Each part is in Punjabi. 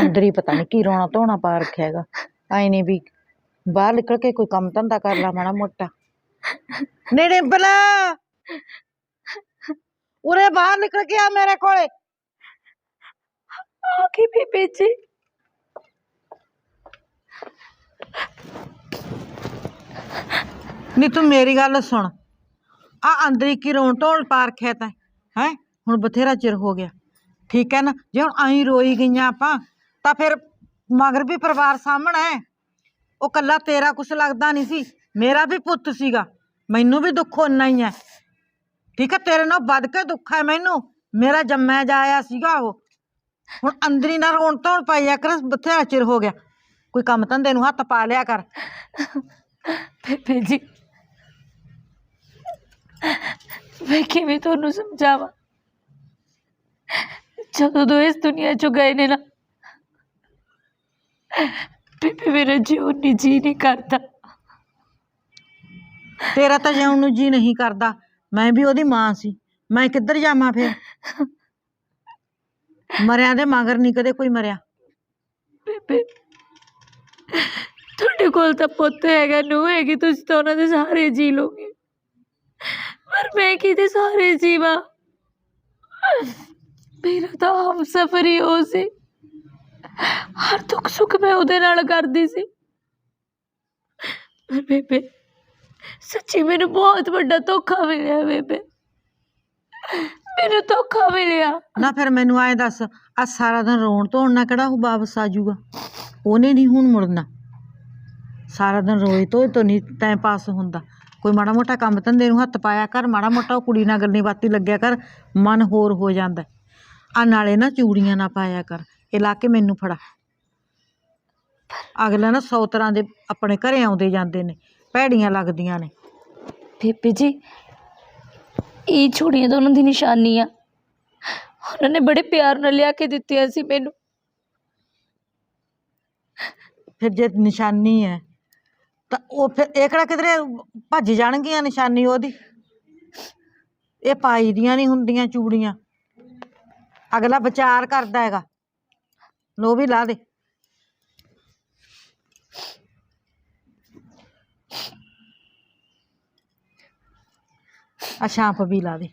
ਅੰਦਰ ਹੀ ਪਤਾ ਨਹੀਂ ਕੀ ਰੋਣਾ ਧੋਣਾ ਪਾ ਰੱਖਿਆ ਹੈਗਾ। ਆਈ ਨਹੀਂ ਵੀ ਬਾਹਰ ਨਿਕਲ ਕੇ ਕੋਈ ਕੰਮ ਧੰਦਾ ਕਰ ਲਾ ਮਾੜਾ ਮੋਟਾ। ਨੇੜੇ ਬਲਾ! ਉਰੇ ਬਾਹਰ ਨਿਕਲ ਕੇ ਆ ਮੇਰੇ ਕੋਲੇ। ਆ ਗਈ ਬੇਬੇ ਜੀ? ਨਹੀਂ ਤੂੰ ਮੇਰੀ ਗੱਲ ਸੁਣ। ਆ ਅੰਦਰ ਹੀ ਕੀ ਰੋਣ ਢੋਲ ਪਾ ਰੱਖਿਆ ਤੈਂ ਹੈ? ਹੁਣ ਬਥੇਰਾ ਚਿਰ ਹੋ ਗਿਆ। ਠੀਕ ਹੈ ਨਾ? ਜੇ ਹੁਣ ਆਈ ਰੋਈ ਗਈਆਂ ਆਪਾਂ, ਤਾਂ ਫਿਰ ਮਗਰ ਵੀ ਪਰਿਵਾਰ ਸਾਹਮਣਾ ਹੈ। ਉਹ ਕੱਲਾ ਤੇਰਾ ਕੁਛ ਲੱਗਦਾ ਨਹੀਂ ਸੀ, ਮੇਰਾ ਵੀ ਪੁੱਤ ਸੀਗਾ। ਮੈਨੂੰ ਵੀ ਦੁੱਖ ਓਨਾ ਹੀ ਹੈ। ਠੀਕ ਹੈ, ਤੇਰੇ ਨਾਲ ਵੱਧ ਕੇ ਦੁੱਖ ਹੈ ਮੈਨੂੰ। ਮੇਰਾ ਜੰਮਿਆ ਜਾਇਆ ਸੀਗਾ ਉਹ। ਹੁਣ ਅੰਦਰੀ ਨਾ ਰੋਣ ਧੋਣ ਪਾਈਆ ਕਰ, ਬਥੇਰਾ ਚਿਰ ਹੋ ਗਿਆ। ਕੋਈ ਕੰਮ ਧੰਦੇ ਨੂੰ ਹੱਥ ਪਾ ਲਿਆ ਕਰ। ਬੇਬੇ ਜੀ, ਮੈਂ ਕਿਵੇਂ ਤੁਹਾਨੂੰ ਸਮਝਾਵਾਂ? ਜਦੋਂ ਤੋਂ ਇਸ ਦੁਨੀਆ ਚੋਂ ਗਏ ਨੇ ਨਾ ਬੇਬੇ ਮੇਰਾ ਜਿਉਣ ਨਹੀਂ ਜੀ ਨਹੀਂ ਕਰਦਾ। ਤੇਰਾ ਤਾਂ ਜਿਉਣ ਨੂੰ ਜੀ ਨਹੀਂ ਕਰਦਾ। ਮੈਂ ਵੀ ਉਹਦੀ ਮਾਂ ਸੀ। ਮੈਂ ਕਿੱਧਰ ਜਾਵਾਂ ਫਿਰ? ਮਰਿਆਂ ਦੇ ਮਗਰ ਨਹੀਂ ਕਦੇ ਕੋਈ ਮਰਿਆ। ਬੇਬੇ ਤੁਹਾਡੇ ਕੋਲ ਤਾਂ ਪੁੱਤ ਹੈਗਾ ਨੂੰ ਹੈਗੀ ਤੁਸੀਂ ਤਾਂ ਉਹਨਾਂ ਦੇ ਸਾਰੇ ਜੀ ਲੋਗੇ ਪਰ ਮੈਂ ਕਿਹਦੇ ਸਾਰੇ ਜੀਵਾਂ? ਮੇਰਾ ਤਾਂ ਹਮ ਸਫਰ ਹੀ ਉਹ ਸੀ। ਹਰ ਦੁੱਖ ਸੁੱਖ ਮੈਂ ਉਹਦੇ ਨਾਲ ਕਰਦੀ ਸੀ। ਪਰ ਬੇਬੇ, ਸੱਚੀ ਮੈਨੂੰ ਬਹੁਤ ਵੱਡਾ ਧੋਖਾ ਮਿਲਿਆ ਬੇਬੇ। ਮੈਨੂੰ ਧੋਖਾ ਮਿਲਿਆ। ਨਾ ਫਿਰ ਮੈਨੂੰ ਐਂ ਦੱਸ, ਆ ਸਾਰਾ ਦਿਨ ਰੋਣ ਧੋਣ ਨਾਲ ਕਿਹੜਾ ਉਹ ਵਾਪਸ ਆ ਜਾਊਗਾ? ਉਹਨੇ ਨਹੀਂ ਹੁਣ ਮੁੜਨਾ। ਸਾਰਾ ਦਿਨ ਰੋਏ ਧੋਏ ਤੋਂ ਨਹੀਂ ਟਾਈਮ ਪਾਸ ਹੁੰਦਾ। ਕੋਈ ਮਾੜਾ ਮੋਟਾ ਕੰਮ ਧੰਦੇ ਨੂੰ ਹੱਥ ਪਾਇਆ ਕਰ, ਮਾੜਾ ਮੋਟਾ ਉਹ ਕੁੜੀ ਨਾਲ ਗੱਲੀ ਬਾਤੀ ਲੱਗਿਆ ਕਰ, ਮਨ ਹੋਰ ਹੋ ਜਾਂਦਾ। ਆ ਨਾਲੇ ਨਾ ਚੂੜੀਆਂ ਨਾ ਪਾਇਆ ਕਰ ਇਹ ਲਾ ਕੇ ਮੈਨੂੰ ਫੜਾ। ਅਗਲਾ ਨਾ ਸੌ ਤਰ੍ਹਾਂ ਦੇ ਆਪਣੇ ਘਰੇ ਆਉਂਦੇ ਜਾਂਦੇ ਨੇ ਭੈੜੀਆਂ ਲੱਗਦੀਆਂ ਨੇ। ਬੇਬੇ ਜੀ ਇਹ ਚੂੜੀਆਂ ਤਾਂ ਉਹਨਾਂ ਦੀ ਨਿਸ਼ਾਨੀ ਆ। ਉਹਨਾਂ ਨੇ ਬੜੇ ਪਿਆਰ ਨਾਲ ਲਿਆ ਕੇ ਦਿੱਤੀਆਂ ਸੀ ਮੈਨੂੰ। ਫਿਰ ਜੇ ਨਿਸ਼ਾਨੀ ਹੈ ਤਾਂ ਉਹ ਫਿਰ ਇਹ ਕਿਹੜਾ ਕਿਧਰੇ ਭੱਜ ਜਾਣਗੀਆਂ ਨਿਸ਼ਾਨੀ ਉਹਦੀ? ਇਹ ਪਾਈ ਦੀਆਂ ਨਹੀਂ ਹੁੰਦੀਆਂ ਚੂੜੀਆਂ। ਅਗਲਾ ਵਿਚਾਰ ਕਰਦਾ ਹੈਗਾ। ਲੋ ਵੀ ਲਾ ਦੇ। ਆ ਸ਼ਾਂਪ ਵੀ ਲਾ ਦੇ।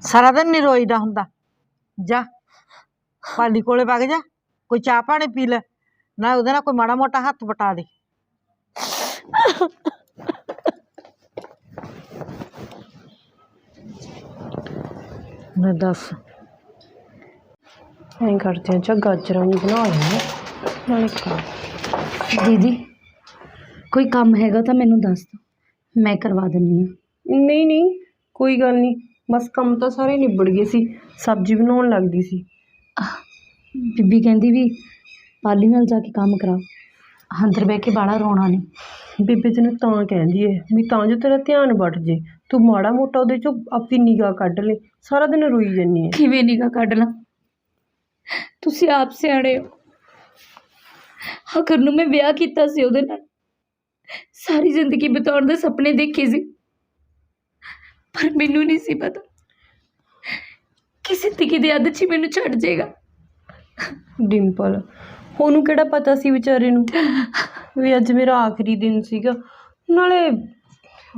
ਸਾਰਾ ਦਿਨ ਨਹੀਂ ਰੋਈਦਾ ਹੁੰਦਾ। ਜਾ, ਪਾਲੀ ਕੋਲੇ ਵਗ ਜਾ। ਕੋਈ ਚਾਹ ਪਾਣੀ ਪੀ ਲੈ। ਨਾ ਉਹਦੇ ਨਾਲ ਕੋਈ ਮਾੜਾ ਮੋਟਾ ਹੱਥ ਵਟਾ ਦੇ ਮੈਂ ਦੱਸ ਐਂ ਕਰਦੇ ਆ ਚਾ ਗਾਜਰਾਂ ਵੀ ਬਣਾ ਲੈਂਦੇ ਨਾਲੇ ਖਾ ਦੀਦੀ ਕੋਈ ਕੰਮ ਹੈਗਾ ਤਾਂ ਮੈਨੂੰ ਦੱਸ ਦਿਓ ਮੈਂ ਕਰਵਾ ਦਿੰਨੀ ਆ ਨਹੀਂ ਨਹੀਂ ਕੋਈ ਗੱਲ ਨਹੀਂ ਬਸ ਕੰਮ ਤਾਂ ਸਾਰੇ ਨਿਬੜ ਗਏ ਸੀ ਸਬਜ਼ੀ ਬਣਾਉਣ ਲੱਗਦੀ ਸੀ ਬੀਬੀ ਕਹਿੰਦੀ ਵੀ ਪਾਲੀ ਨਾਲ ਜਾ ਕੇ ਕੰਮ ਕਰਾਓ ਅੰਦਰ ਬਹਿ ਕੇ ਬਾੜਾ ਰੋਣਾ ਨਹੀਂ ਬੇਬੇ ਤੈਨੂੰ ਤਾਂ ਕਹਿੰਦੀ ਏ ਵੀ ਤਾਂ ਜੋ ਤੇਰਾ ਧਿਆਨ ਵੱਟ ਜੇ ਤੂੰ ਮਾੜਾ ਮੋਟਾ ਉਹਦੇ ਚੋਂ ਆਪਣੀ ਨਿਗਾਹ ਕੱਢ ਲੈ ਸਾਰਾ ਦਿਨ ਰੋਈ ਜੰਨੀ ਏ। ਕਿਵੇਂ ਨਿਗਾ ਕੱਢ ਲਾਂ? ਤੁਸੀਂ ਆਪ ਸਿਆਣੇ ਹੋ। ਆਖਰ ਨੂੰ ਮੈਂ ਵਿਆਹ ਕੀਤਾ ਸੀ ਉਹਦੇ ਨਾਲ। ਸਾਰੀ ਜ਼ਿੰਦਗੀ ਬਿਤਾਉਣ ਦੇ ਸੁਪਨੇ ਦੇਖੇ ਸੀ। ਪਰ ਮੈਨੂੰ ਨਹੀਂ ਸੀ ਪਤਾ ਕਿ ਜ਼ਿੰਦਗੀ ਦੇ ਅੱਧ 'ਚ ਹੀ ਮੈਨੂੰ ਛੱਡ ਜਾਏਗਾ ਡਿੰਪਲ ਉਹਨੂੰ ਕਿਹੜਾ ਪਤਾ ਸੀ ਵਿਚਾਰੇ ਨੂੰ ਵੀ ਅੱਜ ਮੇਰਾ ਆਖਰੀ ਦਿਨ ਸੀਗਾ। ਨਾਲੇ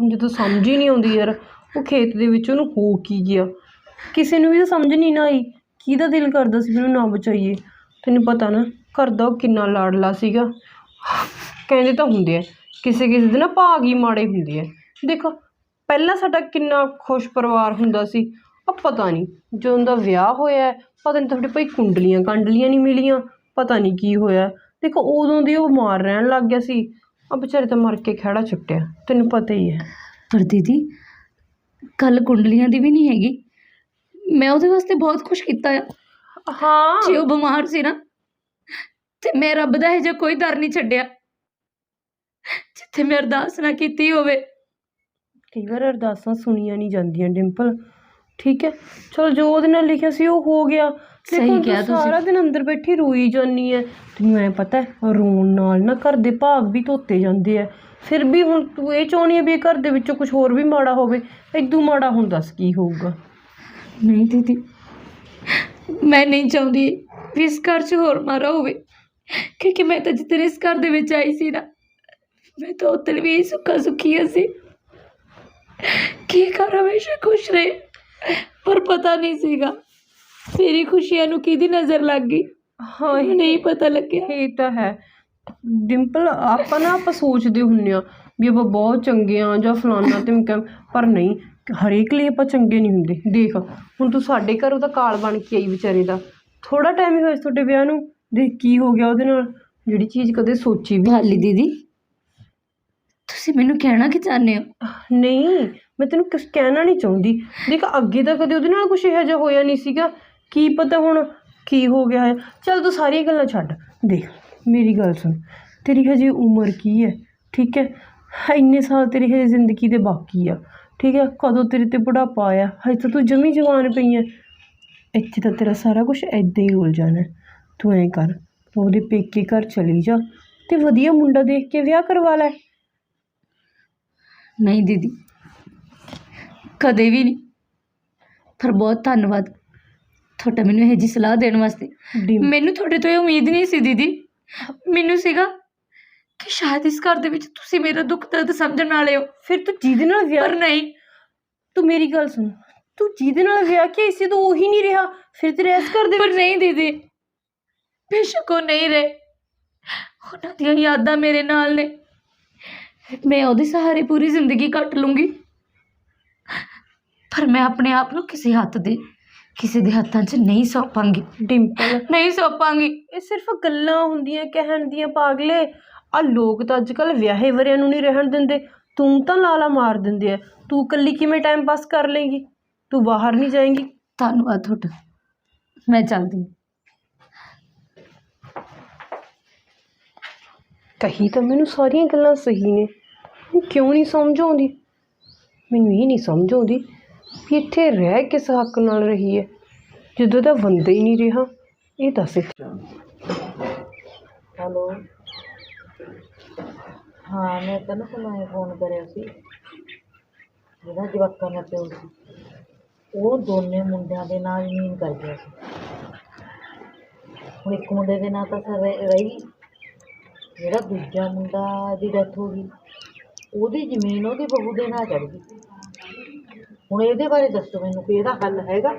ਜਦੋਂ ਸਮਝ ਹੀ ਨਹੀਂ ਆਉਂਦੀ ਯਾਰ, ਉਹ ਖੇਤ ਦੇ ਵਿੱਚ ਉਹਨੂੰ ਹੋ ਕੀ ਗਿਆ? ਕਿਸੇ ਨੂੰ ਵੀ ਤਾਂ ਸਮਝ ਨਹੀਂ ਨਾ ਆਈ, ਕਿਹਦਾ ਦਿਲ ਕਰਦਾ ਸੀ ਮੈਨੂੰ ਨਾ ਬਚਾਈਏ? ਤੈਨੂੰ ਪਤਾ ਨਾ, ਘਰ ਦਾ ਉਹ ਕਿੰਨਾ ਲਾਡਲਾ ਸੀਗਾ। ਕਹਿੰਦੇ ਤਾਂ ਹੁੰਦੇ ਆ, ਕਿਸੇ ਕਿਸੇ ਦੇ ਨਾ ਭਾਗ ਹੀ ਮਾੜੇ ਹੁੰਦੇ ਆ। ਦੇਖੋ, ਪਹਿਲਾਂ ਸਾਡਾ ਕਿੰਨਾ ਖੁਸ਼ ਪਰਿਵਾਰ ਹੁੰਦਾ ਸੀ ਆ ਪਤਾ ਨਹੀਂ, ਜਦੋਂ ਦਾ ਵਿਆਹ ਹੋਇਆ, ਪਤਾ ਨਹੀਂ ਤੁਹਾਡੇ ਭਾਈ ਕੁੰਡਲੀਆਂ ਕੰਡਲੀਆਂ ਨਹੀਂ ਮਿਲੀਆਂ। ਪਤਾ ਨਹੀਂ ਕੀ ਹੋਇਆ। ਦੇਖੋ ਉਦੋਂ ਦੀ ਉਹ ਮਾਰ ਰਹਿਣ ਲੱਗ ਗਿਆ ਸੀ। ਆ ਵਿਚਾਰੇ ਤਾਂ ਮਰ ਕੇ ਖੜਾ ਛੁੱਟਿਆ। ਤੈਨੂੰ ਪਤਾ ਹੀ ਹੈ। ਪਰ ਦੀਦੀ ਕੱਲ ਕੁੰਡਲੀਆਂ ਦੀ ਵੀ ਨਹੀਂ ਹੈਗੀ। ਮੈਂ ਉਹਦੇ ਵਾਸਤੇ ਬਹੁਤ ਕੁਝ ਕੀਤਾ ਆ। ਹਾਂ। ਜੇ ਉਹ ਬਿਮਾਰ ਸੀ ਨਾ ਤੇ ਮੈਂ ਰੱਬ ਦਾ ਇਹ ਜਿਹਾ ਕੋਈ ਦਰ ਨਹੀਂ ਛੱਡਿਆ। ਜਿੱਥੇ ਮੈਂ ਅਰਦਾਸ ਨਾ ਕੀਤੀ ਹੋਵੇ। ਕਈ ਵਾਰ ਅਰਦਾਸਾਂ ਸੁਣੀਆਂ ਨਹੀਂ ਜਾਂਦੀਆਂ ਡਿੰਪਲ। ਠੀਕ ਹੈ। ਚਲ ਜੋ ਉਹਦੇ ਨਾਲ ਲਿਖਿਆ ਸੀ ਉਹ ਹੋ ਗਿਆ। ਸਹੀ ਕਿਹਾ ਤੁਸੀਂ। ਸਾਰਾ ਦਿਨ ਅੰਦਰ ਬੈਠੀ ਰੋਈ ਜਾਨੀ ਐ। ਤੈਨੂੰ ਐ ਪਤਾ ਹੈ, ਰੋਣ ਨਾਲ ਨਾ ਘਰ ਦੇ ਭਾਗ ਵੀ ਧੋਤੇ ਜਾਂਦੇ ਐ। ਫਿਰ ਵੀ ਹੁਣ ਤੂੰ ਇਹ ਚਾਹੁੰਦੀ ਐ ਵੀ ਇਹ ਘਰ ਦੇ ਵਿੱਚੋਂ ਕੁਝ ਹੋਰ ਵੀ ਮਾੜਾ ਹੋਵੇ ਇਦੋਂ ਮਾੜਾ ਹੁਣ ਦੱਸ ਕੀ ਹੋਊਗਾ? ਨਹੀਂ ਦੀਦੀ ਮੈਂ ਨਹੀਂ ਚਾਹੁੰਦੀ ਵੀ ਇਸ ਘਰ 'ਚ ਹੋਰ ਮਾਰਾ ਹੋਵੇ। ਕਿਉਂਕਿ ਮੈਂ ਤਾਂ ਜਿੱਦਣ ਇਸ ਘਰ ਦੇ ਵਿੱਚ ਆਈ ਸੀ ਨਾ ਮੈਂ ਤਾਂ ਉਦੋਂ ਵੀ ਸੁੱਖਾ ਸੁੱਖੀ ਸੀ। ਕੀ ਘਰ ਹਮੇਸ਼ਾ ਖੁਸ਼ ਰਹੇ ਪਰ ਪਤਾ ਨਹੀਂ ਸੀਗਾ ਮੇਰੀ ਖੁਸ਼ੀਆਂ ਨੂੰ ਕਿਹਦੀ ਨਜ਼ਰ ਲੱਗ ਗਈ? ਹਾਂ ਮੈਨੂੰ ਨਹੀਂ ਪਤਾ ਲੱਗਿਆ। ਇਹ ਤਾਂ ਹੈ। ਡਿੰਪਲ ਆਪਾਂ ਨਾ ਆਪਾਂ ਸੋਚਦੇ ਹੁੰਨੇ ਆ ਵੀ ਆਪਾਂ ਬਹੁਤ ਚੰਗੇ ਆ ਜਾਂ ਫਲਾਨਾ ਤੇ ਮੈਂ ਪਰ ਨਹੀਂ ਹਰੇਕ ਲਈ ਆਪਾਂ ਚੰਗੇ ਨਹੀਂ ਹੁੰਦੇ। ਦੇਖ ਹੁਣ ਤੂੰ ਸਾਡੇ ਘਰ ਉਹਦਾ ਕਾਲ ਬਣ ਕੇ ਆਈ ਵਿਚਾਰੇ ਦਾ। ਥੋੜਾ ਟਾਈਮ ਹੀ ਹੋਇਆ ਸੀ ਤੁਹਾਡੇ ਵਿਆਹ ਨੂੰ। ਦੇਖ ਕੀ ਹੋ ਗਿਆ ਉਹਦੇ ਨਾਲ? ਜਿਹੜੀ ਚੀਜ਼ ਕਦੇ ਸੋਚੀ ਵੀ ਭਾਲੀ ਦੀਦੀ ਤੁਸੀਂ ਮੈਨੂੰ ਕਹਿਣਾ ਕੀ ਚਾਹੁੰਦੇ ਹੋ? ਨਹੀਂ ਮੈਂ ਤੈਨੂੰ ਕੁਛ ਕਹਿਣਾ ਨਹੀਂ ਚਾਹੁੰਦੀ। ਦੇਖ ਅੱਗੇ ਤਾਂ ਕਦੇ ਉਹਦੇ ਨਾਲ ਕੁਝ ਇਹੋ ਜਿਹਾ ਹੋਇਆ ਨਹੀਂ ਸੀਗਾ। ਕੀ ਪਤਾ ਹੁਣ ਕੀ ਹੋ ਗਿਆ ਹੈ? ਚੱਲ ਤੂੰ ਸਾਰੀਆਂ ਗੱਲਾਂ ਛੱਡ। ਦੇਖ, ਮੇਰੀ ਗੱਲ ਸੁਣ। ਤੇਰੀ ਹਜੇ ਉਮਰ ਕੀ ਹੈ? ਠੀਕ ਹੈ? ਇੰਨੇ ਸਾਲ ਤੇਰੀ ਹਜੇ ਜ਼ਿੰਦਗੀ ਦੇ ਬਾਕੀ ਆ। ਠੀਕ ਹੈ? ਕਦੋਂ ਤੇਰੇ ਤੇ ਬੁਢਾਪਾ ਆਇਆ? ਹਜੇ ਤਾਂ ਤੂੰ ਜਮੀ ਜਵਾਨ ਪਈ ਹੈ। ਇੱਥੇ ਤਾਂ ਤੇਰਾ ਸਾਰਾ ਕੁਝ ਐਦਾਂ ਹੀ ਰੁਲ ਜਾਣਾ। ਤੂੰ ਐਂ ਕਰ, ਉਹਦੇ ਪੇਕੇ ਘਰ ਚਲੀ ਜਾ ਤੇ ਵਧੀਆ ਮੁੰਡਾ ਦੇਖ ਕੇ ਵਿਆਹ ਕਰਵਾ ਲੈ। ਨਹੀਂ ਦੀਦੀ, ਕਦੇ ਵੀ ਨਹੀਂ। ਪਰ ਬਹੁਤ ਧੰਨਵਾਦ। ਤੁਹਾਡਾ ਮੈਨੂੰ ਇਹ ਜੀ ਸਲਾਹ ਦੇਣ ਵਾਸਤੇ। ਮੈਨੂੰ ਤੁਹਾਡੇ ਤੋਂ ਇਹ ਉਮੀਦ ਨਹੀਂ ਸੀ ਦੀਦੀ। ਮੈਨੂੰ ਸੀਗਾ ਕਿ ਸ਼ਾਇਦ ਇਸ ਘਰ ਦੇ ਵਿੱਚ ਤੁਸੀਂ ਮੇਰਾ ਦੁੱਖ ਦਰਦ ਸਮਝਣ ਵਾਲੇ ਹੋ। ਫਿਰ ਤੂੰ ਜਿਹਦੇ ਨਾਲ ਵਿਆਹ ਪਰ ਨਹੀਂ। ਤੂੰ ਮੇਰੀ ਗੱਲ ਸੁਣ। ਤੂੰ ਜਿਹਦੇ ਨਾਲ ਵਿਆਹ ਕੇ ਆਈ ਸੀ ਤੂੰ ਉਹੀ ਨਹੀਂ ਰਿਹਾ। ਫਿਰ ਤੇਰੇ ਇਸ ਘਰ ਦੇ ਪਰ ਨਹੀਂ ਦੀਦੀ। ਬੇਸ਼ੱਕ ਉਹ ਨਹੀਂ ਰਹੇ। ਉਹਨਾਂ ਦੀਆਂ ਯਾਦਾਂ ਮੇਰੇ ਨਾਲ ਨੇ। ਮੈਂ ਉਹਦੇ ਸਹਾਰੇ ਪੂਰੀ ਜ਼ਿੰਦਗੀ ਕੱਟ ਲੂੰਗੀ। ਪਰ ਮੈਂ ਆਪਣੇ ਆਪ ਨੂੰ ਕਿਸੇ ਹੱਥ ਦੇ ਕਿਸੇ ਦੇ ਹੱਥਾਂ 'ਚ ਨਹੀਂ ਸੌਂਪਾਂਗੀ। ਡਿੰਪਲ। ਨਹੀਂ ਸੌਂਪਾਂਗੀ। ਇਹ ਸਿਰਫ ਗੱਲਾਂ ਹੁੰਦੀਆਂ ਕਹਿਣ ਦੀਆਂ ਪਾਗਲੇ। ਆ ਲੋਕ ਤਾਂ ਅੱਜ ਕੱਲ ਵਿਆਹੇ ਵਰਿਆਂ ਨੂੰ ਨਹੀਂ ਰਹਿਣ ਦਿੰਦੇ। ਤੂੰ ਤਾਂ ਲਾਲਾ ਮਾਰ ਦਿੰਦੇ ਆ ਤੂੰ ਇਕੱਲੀ ਕਿਵੇਂ ਟਾਈਮ ਪਾਸ ਕਰ ਲੇਂਗੀ ਤੂੰ ਬਾਹਰ ਨਹੀਂ ਜਾਏਂਗੀ? ਧੰਨਵਾਦ ਤੁਹਾਡਾ। ਮੈਂ ਚੱਲਦੀ ਹਾਂ। ਕਹੀ ਤਾਂ ਮੈਨੂੰ ਸਾਰੀਆਂ ਗੱਲਾਂ ਸਹੀ ਨੇ। ਕਿਉਂ ਨਹੀਂ ਸਮਝ ਆਉਂਦੀ? ਮੈਨੂੰ ਇਹ ਨਹੀਂ ਸਮਝ ਆਉਂਦੀ ਇੱਥੇ ਰਹਿ ਕਿਸ ਹੱਕ ਨਾਲ ਰਹੀ ਹੈ? ਜਦੋਂ ਦਾ ਬੰਦਾ ਹੀ ਨਹੀਂ ਰਿਹਾ, ਇਹ ਦੱਸ ਇੱਥੇ। ਹੈਲੋ। ਹਾਂ, ਮੈਂ ਤੈਨੂੰ ਤੁਹਾਨੂੰ ਫੋਨ ਕਰਿਆ ਸੀ। ਜਿਹੜਾ ਜਵਾਕਾਂ ਦਾ ਪਿਓ ਸੀ, ਉਹ ਦੋਨੇ ਮੁੰਡਿਆਂ ਦੇ ਨਾਲ ਜ਼ਮੀਨ ਕਰ ਗਿਆ ਸੀ। ਹੁਣ ਇੱਕ ਮੁੰਡੇ ਦੇ ਨਾਂ ਤਾਂ ਸਰ ਰਹੀ। ਜਿਹੜਾ ਦੂਜਾ ਮੁੰਡਾ ਦੀ ਡੈਥ ਹੋ ਗਈ, ਉਹਦੀ ਜ਼ਮੀਨ ਉਹਦੀ ਬਹੂ ਦੇ ਨਾਲ ਚੜ ਗਈ। ਹੁਣ ਇਹਦੇ ਬਾਰੇ ਦੱਸੋ ਮੈਨੂੰ ਕਿ ਇਹਦਾ ਹੱਲ ਹੈਗਾ।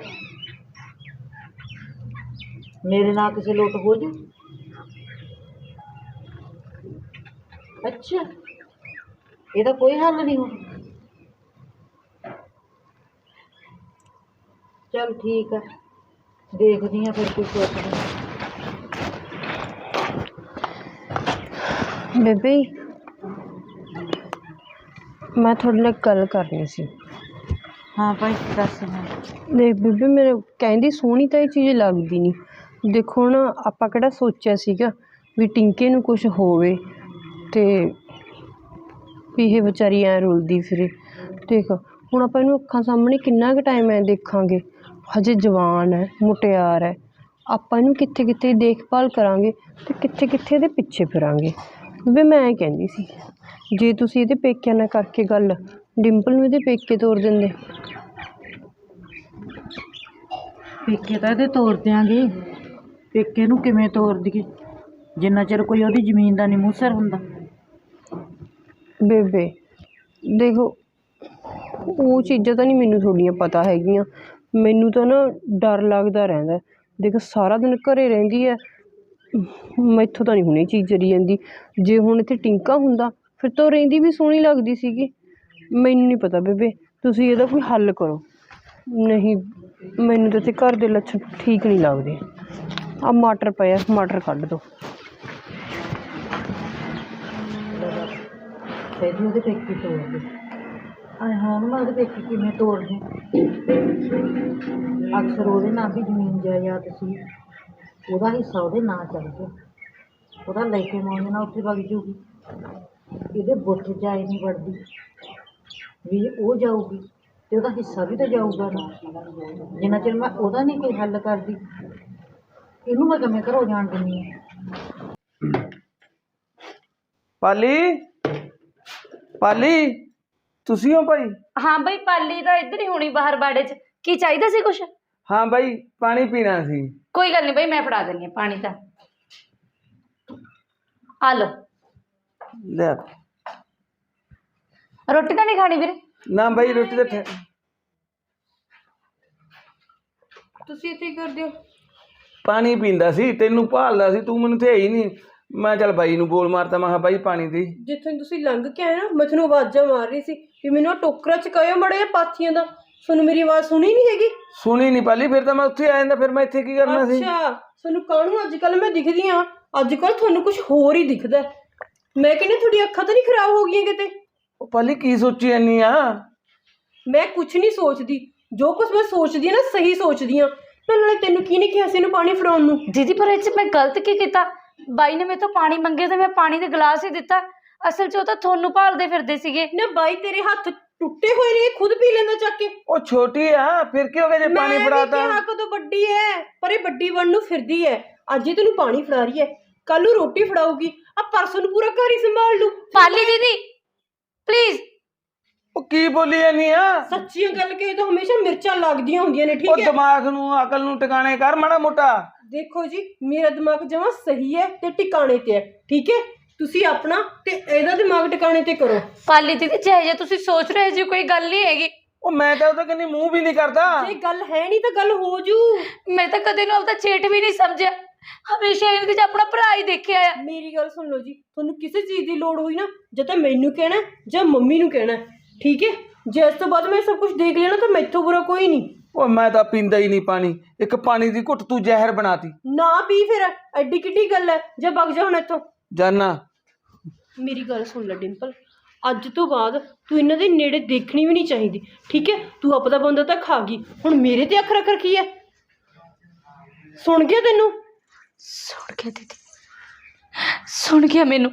ਮੇਰੇ ਨਾਲ ਕਿਸੇ ਲੋਟ ਹੋ ਜੂ? ਅੱਛਾ, ਇਹਦਾ ਕੋਈ ਹੱਲ ਨਹੀਂ ਹੁਣ। ਚਲ ਠੀਕ ਆ, ਦੇਖਦੀ ਆ ਫਿਰ ਕੋਈ ਸੋਚਦੀ ਹਾਂ। ਬੇਬੇ, ਮੈਂ ਤੁਹਾਡੇ ਨਾਲ ਗੱਲ ਕਰਨੀ ਸੀ। ਹਾਂ ਭਾਈ, ਦੱਸ ਮੈਂ ਦੇਖ ਬੇਬੇ, ਮੇਰੇ ਕਹਿੰਦੀ ਸੋਹਣੀ ਤਾਂ ਇਹ ਚੀਜ਼ ਲੱਗਦੀ ਨਹੀਂ ਦੇਖੋ ਨਾ ਆਪਾਂ ਕਿਹੜਾ ਸੋਚਿਆ ਸੀਗਾ ਵੀ ਟਿੰਕੇ ਨੂੰ ਕੁਝ ਹੋਵੇ ਤੇ ਵੀ ਇਹ ਵਿਚਾਰੀ ਐ ਰੁਲਦੀ ਫਿਰੇ। ਦੇਖ, ਹੁਣ ਆਪਾਂ ਇਹਨੂੰ ਅੱਖਾਂ ਸਾਹਮਣੇ ਕਿੰਨਾ ਕੁ ਟਾਈਮ ਐ ਦੇਖਾਂਗੇ। ਹਜੇ ਜਵਾਨ ਹੈ ਮੁਟਿਆਰ ਹੈ ਆਪਾਂ ਇਹਨੂੰ ਕਿੱਥੇ ਕਿੱਥੇ ਦੇਖਭਾਲ ਕਰਾਂਗੇ ਤੇ ਕਿੱਥੇ ਕਿੱਥੇ ਇਹਦੇ ਪਿੱਛੇ ਫਿਰਾਂਗੇ। ਵੀ ਮੈਂ ਐਂ ਕਹਿੰਦੀ ਸੀ, ਜੇ ਤੁਸੀਂ ਇਹਦੇ ਪੇਕਿਆਂ ਨਾਲ ਕਰਕੇ ਗੱਲ ਡਿੰਪਲ ਨੂੰ ਇਹਦੇ ਪੇਕੇ ਤੋਰ ਦਿੰਦੇ। ਪੇਕੇ ਤਾਂ ਇਹਦੇ ਤੋਰ ਦਿਆਂਗੇ। ਪੇਕੇ ਨੂੰ ਕਿਵੇਂ ਤੋਰ ਦਈਏ? ਜਿੰਨਾ ਚਿਰ ਕੋਈ ਉਹਦੀ ਜ਼ਮੀਨ ਦਾ ਨਹੀਂ ਮੂਸਰ ਹੁੰਦਾ। ਬੇਬੇ ਦੇਖੋ ਉਹ ਚੀਜ਼ਾਂ ਤਾਂ ਨਹੀਂ ਮੈਨੂੰ ਥੋੜੀਆਂ ਪਤਾ ਹੈਗੀਆਂ। ਮੈਨੂੰ ਤਾਂ ਨਾ ਡਰ ਲੱਗਦਾ ਰਹਿੰਦਾ। ਦੇਖ ਸਾਰਾ ਦਿਨ ਘਰੇ ਰਹਿੰਦੀ ਹੈ। ਮੈਥੋਂ ਤਾਂ ਨਹੀਂ ਹੁਣੇ ਚੀਜ਼ ਚਰੀ ਜਾਂਦੀ। ਜੇ ਹੁਣ ਇੱਥੇ ਟਿੰਕਾ ਹੁੰਦਾ ਫਿਰ ਤਾਂ ਰਹਿੰਦੀ ਵੀ ਸੋਹਣੀ ਲੱਗਦੀ ਸੀਗੀ। ਮੈਨੂੰ ਨਹੀਂ ਪਤਾ ਬੇਬੇ, ਤੁਸੀਂ ਇਹਦਾ ਕੋਈ ਹੱਲ ਕਰੋ। ਨਹੀਂ, ਮੈਨੂੰ ਤਾਂ ਇੱਥੇ ਘਰ ਦੇ ਲੱਛਣ ਠੀਕ ਨਹੀਂ ਲੱਗਦੇ। ਆ ਮਟਰ ਪਿਆ, ਮਟਰ ਕੱਢ ਦਿਓ ਕਹਿੰਦੀ ਉਹਦੇ ਪੇਕੇ ਤੋੜ ਦੇ। ਆਏ ਹੁਣ ਮੈਂ ਉਹਦੇ ਪੇਕੇ ਕਿਵੇਂ ਤੋੜਦੇ? ਅਕਸਰ ਉਹਦੇ ਨਾਂ ਵੀ ਜ਼ਮੀਨ ਜਾਇਦਾਦ ਸੀ। ਉਹਦਾ ਹਿੱਸਾ ਉਹਦੇ ਨਾਂ ਚੱਲ ਗਿਆ। ਉਹਦਾ ਲੈ ਕੇ ਮੌਜ ਨਾਲ ਉੱਥੇ ਵਗ ਜੂਗੀ। ਇਹਦੇ ਬੁੱਤ ਚ ਆਈ ਨਹੀਂ ਵੜਦੀ। ਵੀ ਉਹ ਜਾਊਗੀ ਤੇ ਉਹਦਾ ਹਿੱਸਾ ਵੀ ਤਾਂ ਜਾਊਗਾ ਨਾ। ਜਿੰਨਾ ਚਿਰ ਮੈਂ ਉਹਦਾ ਨਹੀਂ ਕੋਈ ਹੱਲ ਕਰਦੀ ਇਹਨੂੰ ਮੈਂ ਕਿਵੇਂ ਘਰੋਂ ਜਾਣ ਦਿੰਦੀ ਆ ਪਾਲੀ? ਪਾਲੀ? ਤੁਸੀਂ ਹੋ ਭਾਈ? ਹਾਂ ਬਈ ਪਾਲੀ ਤਾਂ ਇੱਧਰ ਹੀ ਹੋਣੀ ਬਾਹਰ ਬਾੜੇ 'ਚ। ਕੀ ਚਾਹੀਦਾ ਸੀ ਕੁਛ? ਹਾਂ ਭਾਈ ਪਾਣੀ ਪੀਣਾ ਸੀ। ਕੋਈ ਗੱਲ ਨਹੀਂ ਬਈ ਮੈਂ ਫੜਾ ਦਿੰਦੀ ਹਾਂ ਪਾਣੀ ਤਾਂ। ਆ ਲਓ। ਲੈ। ਰੋਟੀ ਤਾਂ ਨਹੀਂ ਖਾਣੀ ਵੀਰੇ? ਨਾ ਭਾਈ ਰੋਟੀ ਤਾਂ ਠਹਿ- ਤੁਸੀਂ ਇੱਥੇ ਕੀ ਕਰਦੇ ਹੋ। ਪਾਣੀ ਪੀਂਦਾ ਸੀ ਤੈਨੂੰ ਭਾਲਦਾ ਸੀ ਤੂੰ ਮੈਨੂੰ ਤੇ ਹੀ ਨਹੀਂ ਮੈਂ ਚੱਲ ਬਾਈ ਨੂੰ ਬੋਲ ਮਾਰਤਾ ਮੈਂ ਕਿਹਾ ਬਾਈ ਪਾਣੀ ਦੀ। ਜਿੱਥੋਂ ਤੁਸੀਂ ਲੰਘ ਕੇ ਆਏ ਨਾ ਮੈਂ ਤੁਹਾਨੂੰ ਆਵਾਜ਼ਾਂ ਮਾਰ ਰਹੀ ਸੀ ਵੀ ਮੈਨੂੰ ਟੋਕਰਾ ਚਕਾਇਓ ਮੜੇ ਜਿਹਾ ਪਾਥੀਆਂ ਦਾ। ਤੁਹਾਨੂੰ ਮੇਰੀ ਆਵਾਜ਼ ਸੁਣੀ ਨਹੀਂ ਹੈਗੀ? ਸੁਣੀ ਨਹੀਂ ਪਾਲੀ ਫਿਰ ਤਾਂ ਮੈਂ ਉੱਥੇ ਆ ਜਾਂਦਾ ਫਿਰ ਮੈਂ ਇੱਥੇ ਕੀ ਕਰਨਾ ਸੀ? ਅੱਛਾ ਤੁਹਾਨੂੰ ਕਾਹਨੂੰ ਅੱਜ ਕੱਲ ਮੈਂ ਦਿਖਦੀ ਆ? ਅੱਜ ਕੱਲ ਤੁਹਾਨੂੰ ਕੁਝ ਹੋਰ ਹੀ ਦਿਖਦਾ। ਹੈ। ਮੈਂ ਕਹਿੰਦੀ ਤੁਹਾਡੀ ਅੱਖਾਂ ਤਾਂ ਨਹੀਂ ਖਰਾਬ ਹੋ ਗਈਆਂ ਕਿਤੇ? ਉਹ ਪਾਲੀ ਕੀ ਸੋਚੀ ਜਾਨੀ ਆ? ਮੈਂ ਕੁਝ ਨਹੀਂ ਸੋਚਦੀ। ਜੋ ਕੁਝ ਮੈਂ ਸੋਚਦੀ ਆ ਨਾ ਸਹੀ ਸੋਚਦੀ ਆ ਨਾਲੇ ਤੈਨੂੰ ਕੀ ਨਹੀਂ ਕਿਹਾ ਸੀ ਇਹਨੂੰ ਪਾਣੀ ਫੜਾਉਣ ਨੂੰ? ਦੀਦੀ ਪਰ ਇਹ 'ਚ ਮੈਂ ਗਲਤ ਕੀ ਕੀਤਾ? ਬਾਈ ਨੇ ਮੇਰੇ ਤੋਂ ਪਾਣੀ ਮੰਗੇ ਤੇ ਮੈਂ ਪਾਣੀ ਦੇ ਗਲਾਸ ਹੀ ਦਿੱਤਾ। ਅਸਲ 'ਚ ਉਹ ਤਾਂ ਤੁਹਾਨੂੰ ਭਾਲਦੇ ਫਿਰਦੇ ਸੀਗੇ। ਨਾ ਬਾਈ ਤੇਰੇ ਹੱਥ ਟੁੱਟੇ ਹੋਏ ਨੇ ਇਹ ਖੁਦ ਪੀ ਲੈਂਦਾ ਚੱਕ ਕੇ। ਉਹ ਛੋਟੀ ਆ ਫਿਰ ਕੀ ਹੋ ਗਿਆ ਜੇ ਪਾਣੀ ਮੈਂ ਵੀ ਫੜਾਤਾ? ਕਿਹਾ ਕਦੋਂ ਵੱਡੀ ਐ ਪਰ ਇਹ ਵੱਡੀ ਬਣ ਨੂੰ ਫਿਰਦੀ ਐ। ਅੱਜ ਇਹ ਤੈਨੂੰ ਪਾਣੀ ਫੜਾ ਰਹੀ ਐ। ਕੱਲ ਨੂੰ ਰੋਟੀ ਫੜਾਊਗੀ। ਆ ਪਰਸੋਂ ਨੂੰ ਪੂਰਾ ਘਰ ਹੀ ਸੰਭਾਲ ਲੂ ਪਾਲੀ ਦੀਦੀ ਪਲੀਜ਼ ਉਹ ਕੀ ਬੋਲੀ ਜਾਨੀ ਆ? ਸੱਚੀਆਂ ਗੱਲ ਕਹੇ ਤਾਂ ਹਮੇਸ਼ਾ ਮਿਰਚਾਂ ਲੱਗਦੀਆਂ ਹੁੰਦੀਆਂ ਨੇ ਉਹ ਠੀਕ ਹੈ? ਦਿਮਾਗ ਨੂੰ ਅਕਲ ਨੂੰ ਟਿਕਾਣੇ ਕਰ ਮਾੜਾ ਮੋਟਾ। ਦੇਖੋ ਜੀ ਮੇਰਾ ਦਿਮਾਗ ਜਮਾ ਸਹੀ ਹੈ ਤੇ ਟਿਕਾਣੇ ਤੇ ਹੈ ਠੀਕ ਹੈ? ਤੁਸੀਂ ਆਪਣਾ ਤੇ ਇਹਦਾ ਦਿਮਾਗ ਟਿਕਾਣੇ ਤੇ ਕਰੋ। ਪਾਲੀ ਦੀਦੀ ਜਿਹੇ ਜੇ ਤੁਸੀਂ ਸੋਚ ਰਹੇ ਜੀ ਕੋਈ ਗੱਲ ਨਹੀਂ ਹੈਗੀ। ਉਹ ਮੈਂ ਤਾਂ ਉਹਦਾ ਕਹਿੰਦੀ ਮੂੰਹ ਵੀ ਨਹੀਂ ਕਰਦਾ। ਜੇ ਗੱਲ ਹੈ ਨਹੀਂ ਤਾਂ ਗੱਲ ਹੋ ਜੂ। ਮੈਂ ਤਾਂ ਕਦੇ ਨੂੰ ਆਪਦਾ ਚੇਟ ਵੀ ਨਹੀਂ ਸਮਝਿਆ। ਹਮੇਸ਼ਾ ਇਹਦੇ 'ਚ ਆਪਣਾ ਭਰਾ ਹੀ ਦੇਖਿਆ ਆ। ਮੇਰੀ ਗੱਲ ਸੁਣ ਲਓ ਜੀ ਤੁਹਾਨੂੰ ਕਿਸੇ ਚੀਜ਼ ਦੀ ਲੋੜ ਹੋਈ ਨਾ ਜਾਂ ਤਾਂ ਮੈਨੂੰ ਕਹਿਣਾ ਜਾਂ ਮੰਮੀ ਨੂੰ ਕਹਿਣਾ ਠੀਕ ਹੈ? ਜੇ ਇਸ ਤੋਂ ਬਾਅਦ ਮੈਂ ਸਭ ਕੁਝ ਦੇਖ ਲਿਆ ਨਾ ਤਾਂ ਮੈਥੋਂ ਬੁਰਾ ਕੋਈ ਨਹੀਂ। ਉਹ ਮੈਂ ਤਾਂ ਪੀਂਦਾ ਹੀ ਨਹੀਂ ਪਾਣੀ। ਇੱਕ ਪਾਣੀ ਦੀ ਘੁੱਟ ਤੂੰ ਜ਼ਹਿਰ ਬਣਾਤੀ। ਨਾ ਪੀ ਫਿਰ ਐਡੀ ਕਿੱਡੀ ਗੱਲ ਹੈ ਜੇ ਵਗ ਜਾ ਹੁਣ ਇੱਥੋਂ। ਜਾਨਾ। ਮੇਰੀ ਗੱਲ ਸੁਣ ਲੈ ਡਿੰਪਲ ਅੱਜ ਤੋਂ ਬਾਅਦ ਤੂੰ ਇਹਨਾਂ ਦੇ ਨੇੜੇ ਦੇਖਣੀ ਵੀ ਨਹੀਂ ਚਾਹੀਦੀ ਠੀਕ ਹੈ? ਤੂੰ ਆਪਦਾ ਬੰਦਾ ਤਾਂ ਖਾ ਗਈ ਹੁਣ ਮੇਰੇ ਤੇ ਅੱਖ ਰੱਖ ਰੱਖੀ ਹੈ। ਸੁਣ ਗਿਆ ਤੈਨੂੰ? ਸੁਣ ਗਿਆ ਦੀਦੀ ਸੁਣ ਗਿਆ ਮੈਨੂੰ।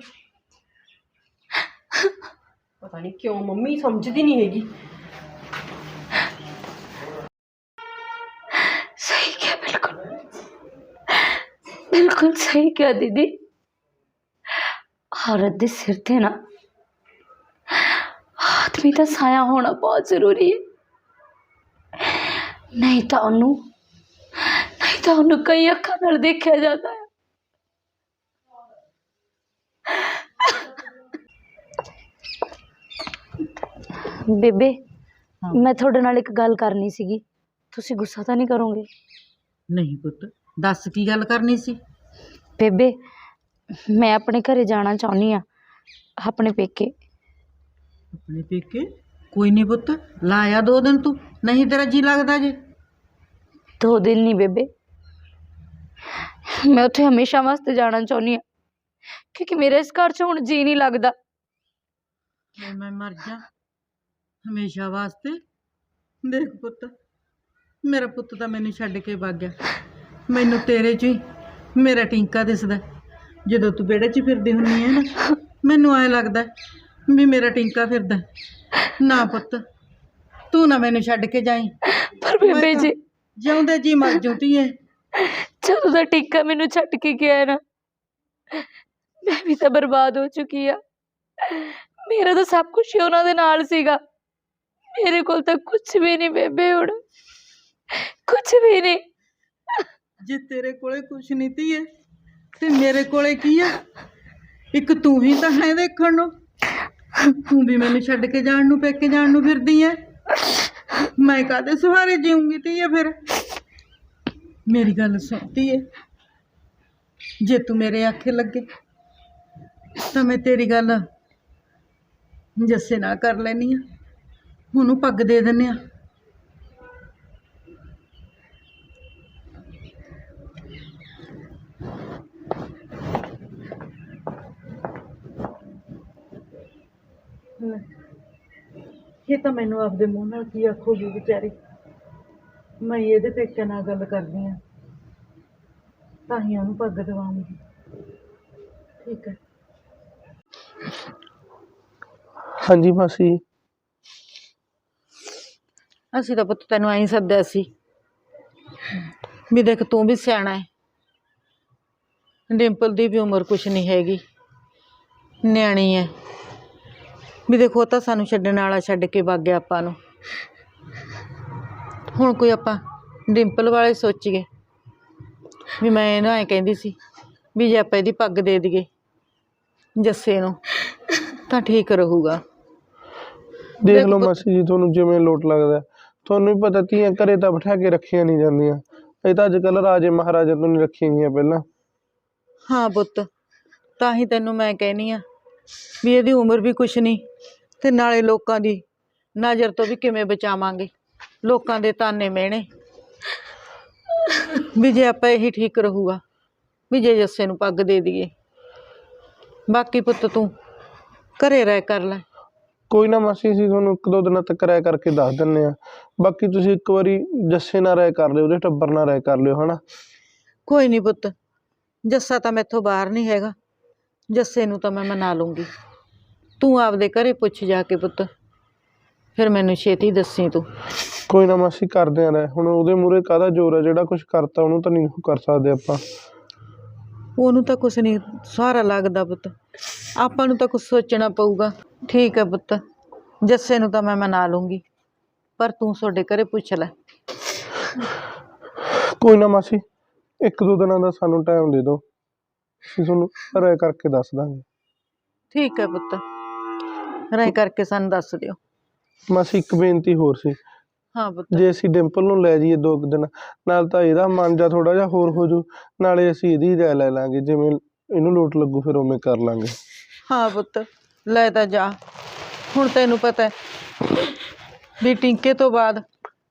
ਪਤਾ ਨਹੀਂ ਕਿਉਂ ਮੰਮੀ ਸਮਝਦੀ ਨਹੀਂ ਹੈਗੀ। ਸਹੀ ਕਿਹਾ ਬਿਲਕੁਲ। ਬਿਲਕੁਲ ਸਹੀ ਕਿਹਾ ਦੀਦੀ। ਔਰਤ ਦੇ ਸਿਰ ਤੇ ਨਾ ਆਦਮੀ ਦਾ ਸਾਇਆ ਹੋਣਾ ਬਹੁਤ ਜ਼ਰੂਰੀ ਹੈ। ਨਹੀਂ ਤਾਂ ਉਹਨੂੰ ਨਹੀਂ ਤਾਂ ਉਹਨੂੰ ਕਈ ਅੱਖਾਂ ਨਾਲ ਦੇਖਿਆ ਜਾਂਦਾ ਹੈ ਬੇਬੇ ਹਾਂ। ਮੈਂ ਤੁਹਾਡੇ ਨਾਲ ਇੱਕ ਗੱਲ ਕਰਨੀ ਸੀਗੀ ਤੁਸੀਂ ਗੁੱਸਾ ਤਾਂ ਨਹੀਂ ਕਰੋਗੇ ਨਹੀਂ ਪੁੱਤ ਦੱਸ ਕੀ ਗੱਲ ਕਰਨੀ ਸੀ ਬੇਬੇ ਮੈਂ ਆਪਣੇ ਘਰੇ ਜਾਣਾ ਚਾਹੁੰਦੀ ਆ ਆਪਣੇ ਪੇਕੇ ਆਪਣੇ ਪੇਕੇ ਕੋਈ ਨਹੀਂ ਪੁੱਤ ਲਾਇਆ ਦੋ ਦਿਨ ਤੂੰ ਨਹੀਂ ਤੇਰਾ ਜੀ ਲੱਗਦਾ ਜੇ ਦੋ ਦਿਨ ਨਹੀਂ ਬੇਬੇ ਮੈਂ ਉੱਥੇ ਹਮੇਸ਼ਾ ਵਾਸਤੇ ਜਾਣਾ ਚਾਹੁੰਦੀ ਆ ਕਿਉਂਕਿ ਮੇਰੇ ਇਸ ਘਰ 'ਚ ਹੁਣ ਜੀ ਨਹੀਂ ਲੱਗਦਾ। ਮੈਂ- ਮੈਂ ਮਰ ਜਾ ਹਮੇਸ਼ਾ ਵਾਸਤੇ ਦੇਖ ਪੁੱਤ ਮੇਰਾ ਪੁੱਤ ਤਾਂ ਮੈਨੂੰ ਛੱਡ ਕੇ ਵਗ ਗਿਆ। ਮੈਨੂੰ ਤੇਰੇ 'ਚ ਹੀ ਮੇਰਾ ਟਿੰਕਾ ਦਿਸਦਾ ਜਦੋਂ ਤੂੰ ਵਿਹੜੇ 'ਚ ਫਿਰਦੀ ਹੁੰਨੀ ਹੈ ਨਾ ਮੈਨੂੰ ਐ ਲੱਗਦਾ ਵੀ ਮੇਰਾ ਟਿੰਕਾ ਫਿਰਦਾ ਨਾ ਪੁੱਤ ਤੂੰ ਨਾ ਮੈਨੂੰ ਛੱਡ ਕੇ ਜਾਈਂ। ਪਰ ਬੇਬੇ ਜੀ ਜਿਉਂਦੇ ਜੀ ਮਰ ਜੂ ਧੀਏ। ਜਦੋਂ ਦਾ ਟਿੱਕਾ ਮੈਨੂੰ ਛੱਡ ਕੇ ਗਿਆ ਹੈ ਨਾ, ਮੈਂ ਵੀ ਤਾਂ ਬਰਬਾਦ ਹੋ ਚੁੱਕੀ ਆ। ਮੇਰਾ ਤਾਂ ਸਭ ਕੁਝ ਹੀ ਉਹਨਾਂ ਦੇ ਨਾਲ ਸੀਗਾ। ਮੇਰੇ ਕੋਲ ਤਾਂ ਕੁਝ ਵੀ ਨਹੀਂ ਬੇਬੇ ਹੁਣ। ਕੁਝ ਵੀ ਨਹੀਂ। ਜੇ ਤੇਰੇ ਕੋਲੇ ਕੁਛ ਨਹੀਂ ਧੀਏ, ਤੇ ਮੇਰੇ ਕੋਲੇ ਕੀ ਆ? ਇੱਕ ਤੂੰ ਹੀ ਤਾਂ ਹੈ ਦੇਖਣ ਨੂੰ। ਤੂੰ ਵੀ ਮੈਨੂੰ ਛੱਡ ਕੇ ਜਾਣ ਨੂੰ, ਪੇਕੇ ਜਾਣ ਨੂੰ ਫਿਰਦੀ ਐ। ਮੈਂ ਕਾਦੇ ਸਹਾਰੇ ਜੀਉਂਗੀ ਧੀਏ ਫਿਰ? ਮੇਰੀ ਗੱਲ ਸੁਣਦੀ ਏ ਜੇ ਤੂੰ ਮੇਰੇ ਆਖੇ ਲੱਗੇ, ਤਾਂ ਮੈਂ ਤੇਰੀ ਗੱਲ ਜੱਸੇ ਨਾਲ ਕਰ ਲੈਣੀ ਆ ਉਹਨੂੰ ਪੱਗ ਦੇ ਦਿੰਨੇ ਆ ਇਹ ਤਾਂ ਮੈਨੂੰ ਆਪਦੇ ਮੂੰਹ ਨਾਲ ਕੀ ਆਖੋਗੀ ਵਿਚਾਰੀ। ਮੈਂ ਇਹਦੇ ਪੇਕੇ ਨਾਲ ਗੱਲ ਕਰਦੀ ਆ ਤਾਂ ਹੀ ਉਹਨੂੰ ਪੱਗ ਦਵਾਉਂਗੀ ਠੀਕ ਹੈ। ਹਾਂਜੀ ਮਾਸੀ। ਅਸੀਂ ਤਾਂ ਪੁੱਤ ਤੈਨੂੰ ਐਂ ਸੱਦਿਆ ਸੀ ਵੀ ਦੇਖ ਤੂੰ ਵੀ ਸਿਆਣਾ ਹੈ। ਡਿੰਪਲ ਦੀ ਵੀ ਉਮਰ ਕੁਛ ਨਹੀਂ ਹੈਗੀ। ਨਿਆਣੀ ਹੈ। ਵੀ ਦੇਖੋ ਉਹ ਤਾਂ ਸਾਨੂੰ ਛੱਡਣ ਵਾਲਾ ਛੱਡ ਕੇ ਵਗ ਗਿਆ ਆਪਾਂ ਨੂੰ। ਹੁਣ ਕੋਈ ਆਪਾਂ ਡਿੰਪਲ ਵਾਲੇ ਸੋਚੀਏ ਵੀ ਮੈਂ ਇਹਨਾਂ ਐ ਕਹਿੰਦੀ ਸੀ ਵੀ ਜੇ ਆਪਾਂ ਇਹਦੀ ਪੱਗ ਦੇ ਦਈਏ ਜੱਸੇ ਨੂੰ ਤਾਂ ਠੀਕ ਰਹੂਗਾ। ਦੇਖ ਲਓ ਮਾਸੀ ਜੀ ਤੁਹਾਨੂੰ ਜਿਵੇਂ ਲੋਟ ਲੱਗਦਾ। ਤੁਹਾਨੂੰ ਵੀ ਪਤਾ ਧੀਆਂ ਘਰੇ ਤਾਂ ਬਿਠਾ ਕੇ ਰੱਖੀਆਂ ਨਹੀਂ ਜਾਂਦੀਆਂ। ਇਹ ਤਾਂ ਅੱਜ ਕੱਲ ਰਾਜੇ ਮਹਾਰਾਜਾ ਤੋਂ ਨਹੀਂ ਰੱਖੀਆਂ ਗਈਆਂ ਪਹਿਲਾਂ। ਹਾਂ ਪੁੱਤ ਤਾਂ ਹੀ ਤੈਨੂੰ ਮੈਂ ਕਹਿਨੀ ਆ ਵੀ ਇਹਦੀ ਉਮਰ ਵੀ ਕੁਛ ਨਹੀਂ ਤੇ ਨਾਲੇ ਲੋਕਾਂ ਦੀ ਨਜ਼ਰ ਤੋਂ ਵੀ ਕਿਵੇਂ ਬਚਾਵਾਂਗੇ। ਲੋਕਾਂ ਦੇ ਤਾਨੇ ਮਿਹਣੇ। ਵੀ ਜੇ ਆਪਾਂ ਇਹੀ ਠੀਕ ਰਹੂਗਾ ਵੀ ਜੇ ਜੱਸੇ ਨੂੰ ਪੱਗ ਦੇ ਦਈਏ। ਬਾਕੀ ਪੁੱਤ ਤੂੰ ਘਰੇ ਰਹਿ ਕਰ ਲੈ। ਕੋਈ ਨਾ ਮਾਸੀ ਜੀ ਤੁਹਾਨੂੰ ਇੱਕ ਦੋ ਦਿਨਾਂ ਤੱਕ ਰਾਇ ਕਰਕੇ ਦੱਸ ਦਿੰਨੇ ਆ ਬਾਕੀ ਤੁਸੀਂ ਇੱਕ ਵਾਰੀ ਜੱਸੇ ਨਾਲ ਰਾਇ ਕਰ ਲਿਓ ਉਹਦੇ ਟੱਬਰ ਨਾਲ ਰਾਇ ਕਰ ਲਿਓ ਹਨਾ? ਕੋਈ ਨਹੀਂ ਪੁੱਤ ਜੱਸਾ ਤਾਂ ਮੈਥੋਂ ਬਾਹਰ ਨਹੀਂ ਹੈਗਾ। ਜੱਸੇ ਨੂੰ ਤਾਂ ਮੈਂ ਮਨਾ ਲੂੰਗੀ। ਤੂੰ ਆਪਦੇ ਘਰੇ ਪੁੱਛ ਜਾ ਕੇ ਪੁੱਤ। ਫਿਰ ਮੈਨੂੰ ਛੇਤੀ ਦੱਸੀ ਤੂੰ। ਕੋਈ ਨਾ ਮਾਸੀ ਕਰਦੇ ਆ ਰਾਇ ਹੁਣ ਉਹਦੇ ਮੂਰੇ ਕਾਹਦਾ ਜ਼ੋਰ ਹੈ ਜਿਹੜਾ ਕੁਝ ਕਰਤਾ ਉਹਨੂੰ ਤਾਂ ਨਹੀਂ ਉਹ ਕਰ ਸਕਦੇ ਆਪਾਂ। ਉਹਨੂੰ ਤਾਂ ਕੁਛ ਨਹੀਂ ਸਹਾਰਾ ਲੱਗਦਾ ਪੁੱਤ। ਆਪਾਂ ਨੂੰ ਤਾਂ ਕੁਛ ਸੋਚਣਾ ਪਊਗਾ। ਠੀਕ ਹੈ ਪੁੱਤ। ਜੱਸੇ ਨੂੰ ਤਾਂ ਮੈਂ ਮਨਾ ਲੂੰਗੀ। ਪਰ ਤੂੰ ਤੁਹਾਡੇ ਘਰੇ ਪੁੱਛ ਲੈ। ਕੋਈ ਨਾ ਮਾਸੀ ਇੱਕ ਦੋ ਦਿਨਾਂ ਦਾ ਸਾਨੂੰ ਟਾਈਮ ਦੇ ਦਿਓ। ਅਸੀਂ ਤੁਹਾਨੂੰ ਰਾਇ ਕਰਕੇ ਦੱਸ ਦਾਂਗੇ। ਠੀਕ ਹੈ ਪੁੱਤ। ਰਾਏ ਕਰਕੇ ਸਾਨੂੰ ਦੱਸ ਦਿਓ। ਮਾਸੀ ਇੱਕ ਬੇਨਤੀ ਹੋਰ ਸੀ। ਹਾਂ ਪੁੱਤ। ਜੇ ਅਸੀਂ ਡਿੰਪਲ ਨੂੰ ਲੈ ਜਾਈਏ ਦੋ ਕੁ ਦਿਨ ਨਾਲ ਤਾਂ ਇਹਦਾ ਮਨ ਜਾ ਥੋੜਾ ਜਿਹਾ ਹੋਰ ਹੋ ਜੂ ਨਾਲੇ ਅਸੀਂ ਇਹਦੀ ਰਾਇ ਲੈ ਲਾਂਗੇ ਜਿਵੇਂ ਇਹਨੂੰ ਲੋਟ ਲੱਗੂ ਫਿਰ ਉਵੇਂ ਕਰ ਲਾਂਗੇ। ਹਾਂ ਪੁੱਤ ਲੈ ਤਾਂ ਜਾ। ਹੁਣ ਤੈਨੂੰ ਪਤਾ ਹੈ ਵੀ ਟਿੰਕੇ ਤੋਂ ਬਾਅਦ